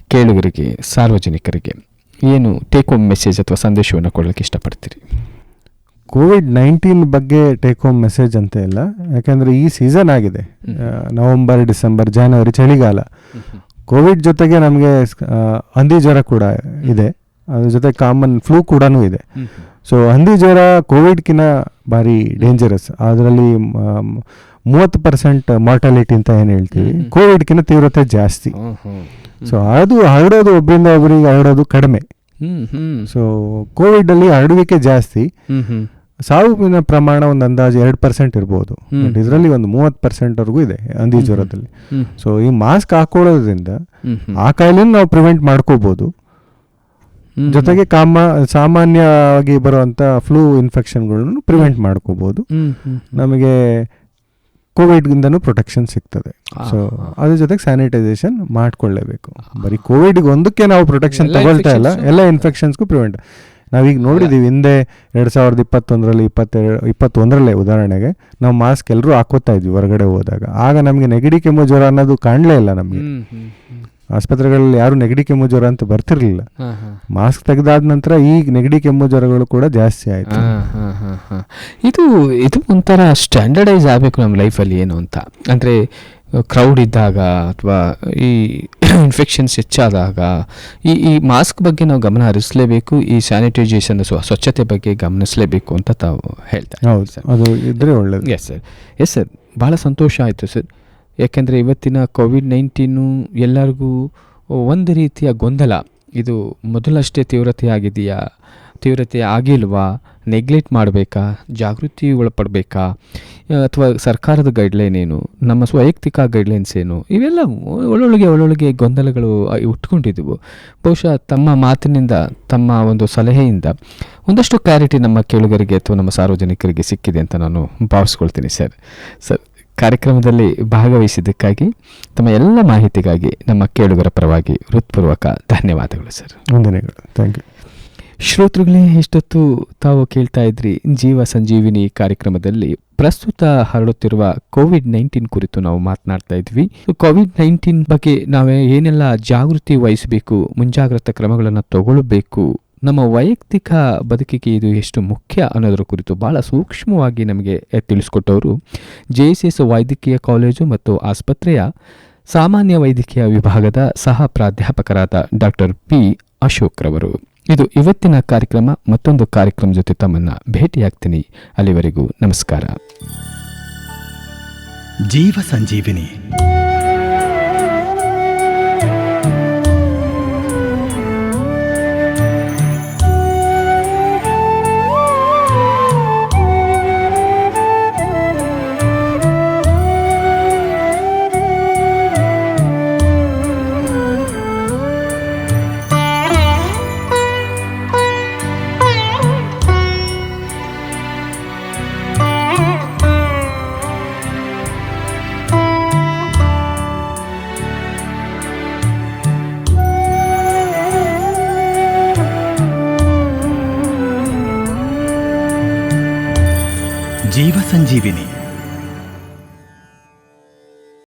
ಕೇಳುಗರಿಗೆ ಸಾರ್ವಜನಿಕರಿಗೆ ಏನು ಟೇಕ್ ಹೋಮ್ ಮೆಸೇಜ್ ಅಥವಾ ಸಂದೇಶವನ್ನು ಕೊಡಲಿಕ್ಕೆ ಇಷ್ಟಪಡ್ತೀರಿ? ಕೋವಿಡ್ ನೈನ್ಟೀನ್ ಬಗ್ಗೆ ಟೇಕ್ ಹೋಮ್ ಮೆಸೇಜ್ ಅಂತ ಇಲ್ಲ. ಯಾಕೆಂದರೆ ಈ ಸೀಸನ್ ಆಗಿದೆ. ನವಂಬರ್ ಡಿಸೆಂಬರ್ ಜನವರಿ ಚಳಿಗಾಲ. ಕೋವಿಡ್ ಜೊತೆಗೆ ನಮಗೆ ಹಂದಿ ಜ್ವರ ಕೂಡ ಇದೆ. ಅದ್ರ ಜೊತೆ ಕಾಮನ್ ಫ್ಲೂ ಕೂಡ ಇದೆ. ಸೊ ಹಂದಿ ಜ್ವರ ಕೋವಿಡ್ಕಿನ್ನ ಭಾರಿ ಡೇಂಜರಸ್ ಅದರಲ್ಲಿ ಮೂವತ್ತು ಪರ್ಸೆಂಟ್ ಮಾರ್ಟಾಲಿಟಿ ಅಂತ ಏನು ಹೇಳ್ತೀವಿ. ಕೋವಿಡ್ಕಿನ್ನ ತೀವ್ರತೆ ಜಾಸ್ತಿ. ಸೊ ಅದು ಹರಡೋದು ಒಬ್ಬರಿಂದ ಒಬ್ಬರಿಗೆ ಹರಡೋದು ಕಡಿಮೆ. ಸೊ ಕೋವಿಡ್ ಅಲ್ಲಿ ಹರಡುವಿಕೆ ಜಾಸ್ತಿ. ಸಾವಿನ ಪ್ರಮಾಣ ಒಂದು ಅಂದಾಜು ಎರಡು ಪರ್ಸೆಂಟ್ ಇರ್ಬೋದು. ಇದರಲ್ಲಿ ಒಂದು ಮೂವತ್ತು ಪರ್ಸೆಂಟ್ವರೆಗೂ ಇದೆ ಹಂದಿ ಹ್ಮ್. ಜ್ವರದಲ್ಲಿ. ಸೊ ಈ ಮಾಸ್ಕ್ ಹಾಕೊಳ್ಳೋದ್ರಿಂದ ಆ ಕಾಯಿಲೆನ ನಾವು ಪ್ರಿವೆಂಟ್ ಮಾಡ್ಕೋಬಹುದು ಜೊತೆಗೆ ಕಾಮ ಸಾಮಾನ್ಯವಾಗಿ ಬರುವಂತ ಫ್ಲೂ ಇನ್ಫೆಕ್ಷನ್ಗಳನ್ನು ಪ್ರಿವೆಂಟ್ ಮಾಡ್ಕೋಬಹುದು. ನಮಗೆ ಕೋವಿಡ್ಗಿಂದನೂ ಪ್ರೊಟೆಕ್ಷನ್ ಸಿಗ್ತದೆ. ಸೊ ಅದ್ರ ಜೊತೆಗೆ ಸ್ಯಾನಿಟೈಸೇಷನ್ ಮಾಡ್ಕೊಳ್ಳೇಬೇಕು. ಬರೀ ಕೋವಿಡ್ಗೆ ಒಂದಕ್ಕೆ ನಾವು ಪ್ರೊಟೆಕ್ಷನ್ ತಗೊಳ್ತಾ ಇಲ್ಲ ಎಲ್ಲ ಇನ್ಫೆಕ್ಷನ್ಸ್ಗೂ ಪ್ರಿವೆಂಟ್ ನಾವೀಗ ನೋಡಿದ್ದೀವಿ ಹಿಂದೆ ಎರಡು ಸಾವಿರದ ಇಪ್ಪತ್ತೊಂದರಲ್ಲಿ ಇಪ್ಪತ್ತೆರಡು ಇಪ್ಪತ್ತೊಂದರಲ್ಲೇ ಉದಾಹರಣೆಗೆ ನಾವು ಮಾಸ್ಕ್ ಎಲ್ಲರೂ ಹಾಕೋತಾ ಇದ್ವಿ ಹೊರಗಡೆ ಹೋದಾಗ. ಆಗ ನಮಗೆ ನೆಗಡಿ ಕೆಮ್ಮು ಜ್ವರ ಅನ್ನೋದು ಕಾಣಲೇ ಇಲ್ಲ ನಮಗೆ. ಆಸ್ಪತ್ರೆಗಳಲ್ಲಿ ಯಾರು ನೆಗಡಿ ಕೆಮ್ಮು ಜ್ವರ ಅಂತ ಬರ್ತಿರ್ಲಿಲ್ಲ. ಮಾಸ್ಕ್ ತೆಗೆದಾದ ನಂತರ ಈ ನೆಗಡಿ ಕೆಮ್ಮು ಜ್ವರಗಳು ಕೂಡ ಜಾಸ್ತಿ ಆಯಿತು. ಇದು ಇದು ಒಂಥರ ಸ್ಟ್ಯಾಂಡರ್ಡೈಸ್ ಆಗಬೇಕು ನಮ್ಮ ಲೈಫಲ್ಲಿ ಏನು ಅಂತ. ಅಂದರೆ ಕ್ರೌಡ್ ಇದ್ದಾಗ ಅಥವಾ ಈ ಇನ್ಫೆಕ್ಷನ್ಸ್ ಹೆಚ್ಚಾದಾಗ ಈ ಈ ಮಾಸ್ಕ್ ಬಗ್ಗೆ ನಾವು ಗಮನ ಹರಿಸಲೇಬೇಕು ಈ ಸ್ಯಾನಿಟೈಸೇಷನ್ ಸ್ವಚ್ಛತೆ ಬಗ್ಗೆ ಗಮನಿಸಲೇಬೇಕು ಅಂತ ತಾವು ಹೇಳ್ತಾ ಹೌದು ಸರ್. ಅದು ಇದ್ರೆ ಒಳ್ಳೆಯದು ಎಸ್ ಸರ್ ಎಸ್ ಸರ್ ಭಾಳ ಸಂತೋಷ ಆಯಿತು ಸರ್. ಯಾಕೆಂದರೆ ಇವತ್ತಿನ ಕೋವಿಡ್ ನೈನ್ಟೀನು ಎಲ್ಲರಿಗೂ ಒಂದು ರೀತಿಯ ಗೊಂದಲ. ಇದು ಮೊದಲಷ್ಟೇ ತೀವ್ರತೆ ಆಗಿದೆಯಾ ತೀವ್ರತೆ ಆಗಿಲ್ವಾ? ನೆಗ್ಲೆಕ್ಟ್ ಮಾಡಬೇಕಾ? ಜಾಗೃತಿ ಒಳಪಡಬೇಕಾ? ಅಥವಾ ಸರ್ಕಾರದ ಗೈಡ್ಲೈನ್ ಏನು? ನಮ್ಮ ವೈಯಕ್ತಿಕ ಗೈಡ್ಲೈನ್ಸ್ ಏನು? ಇವೆಲ್ಲ ಒಳ್ಳೊಳಗೆ ಒಳ್ಳೊಳಗೆ ಗೊಂದಲಗಳು ಉಟ್ಕೊಂಡಿದ್ದವು ಬಹುಶಃ ತಮ್ಮ ಮಾತಿನಿಂದ, ತಮ್ಮ ಒಂದು ಸಲಹೆಯಿಂದ ಒಂದಷ್ಟು ಕ್ಲಾರಿಟಿ ನಮ್ಮ ಕೇಳುಗರಿಗೆ ಅಥವಾ ನಮ್ಮ ಸಾರ್ವಜನಿಕರಿಗೆ ಸಿಕ್ಕಿದೆ ಅಂತ ನಾನು ಭಾವಿಸ್ಕೊಳ್ತೀನಿ ಸರ್. ಸರ್ ಕಾರ್ಯಕ್ರಮದಲ್ಲಿ ಭಾಗವಹಿಸಿದ್ದಕ್ಕಾಗಿ ತಮ್ಮ ಎಲ್ಲ ಮಾಹಿತಿಗಾಗಿ ನಮ್ಮ ಕೇಳುಗರ ಪರವಾಗಿ ಹೃತ್ಪೂರ್ವಕ ಧನ್ಯವಾದಗಳು ಸರ್. ವಂದನೆಗಳು. ಥ್ಯಾಂಕ್ ಯು ಶ್ರೋತೃಗಳೇ ಇಷ್ಟೊತ್ತು ತಾವು ಕೇಳ್ತಾ ಇದ್ರಿ ಜೀವ ಸಂಜೀವಿನಿ ಕಾರ್ಯಕ್ರಮದಲ್ಲಿ ಪ್ರಸ್ತುತ ಹರಡುತ್ತಿರುವ ಕೋವಿಡ್ ನೈನ್ಟೀನ್ ಕುರಿತು ನಾವು ಮಾತನಾಡ್ತಾ ಇದ್ವಿ. ಕೋವಿಡ್ ನೈನ್ಟೀನ್ ಬಗ್ಗೆ ನಾವೇ ಏನೆಲ್ಲ ಜಾಗೃತಿ ವಹಿಸಬೇಕು ಮುಂಜಾಗ್ರತಾ ಕ್ರಮಗಳನ್ನು ತಗೊಳ್ಬೇಕು ನಮ್ಮ ವೈಯಕ್ತಿಕ ಬದುಕಿಗೆ ಇದು ಎಷ್ಟು ಮುಖ್ಯ ಅನ್ನೋದರ ಕುರಿತು ಬಹಳ ಸೂಕ್ಷ್ಮವಾಗಿ ನಮಗೆ ತಿಳಿಸ್ಕೊಟ್ಟವರು ಜೆ ಎಸ್ ಎಸ್ ವೈದ್ಯಕೀಯ ಕಾಲೇಜು ಮತ್ತು ಆಸ್ಪತ್ರೆಯ ಸಾಮಾನ್ಯ ವೈದ್ಯಕೀಯ ವಿಭಾಗದ ಸಹ ಪ್ರಾಧ್ಯಾಪಕರಾದ ಡಾಕ್ಟರ್ ಪಿ ಅಶೋಕ್ ರವರು. ಇದು ಇವತ್ತಿನ ಕಾರ್ಯಕ್ರಮ, ಮತ್ತೊಂದು ಕಾರ್ಯಕ್ರಮ ಜೊತೆ ತಮ್ಮನ್ನು ಭೇಟಿಯಾಗ್ತೀನಿ. ಅಲ್ಲಿವರೆಗೂ ನಮಸ್ಕಾರ. ಜೀವ ಸಂಜೀವಿನಿ.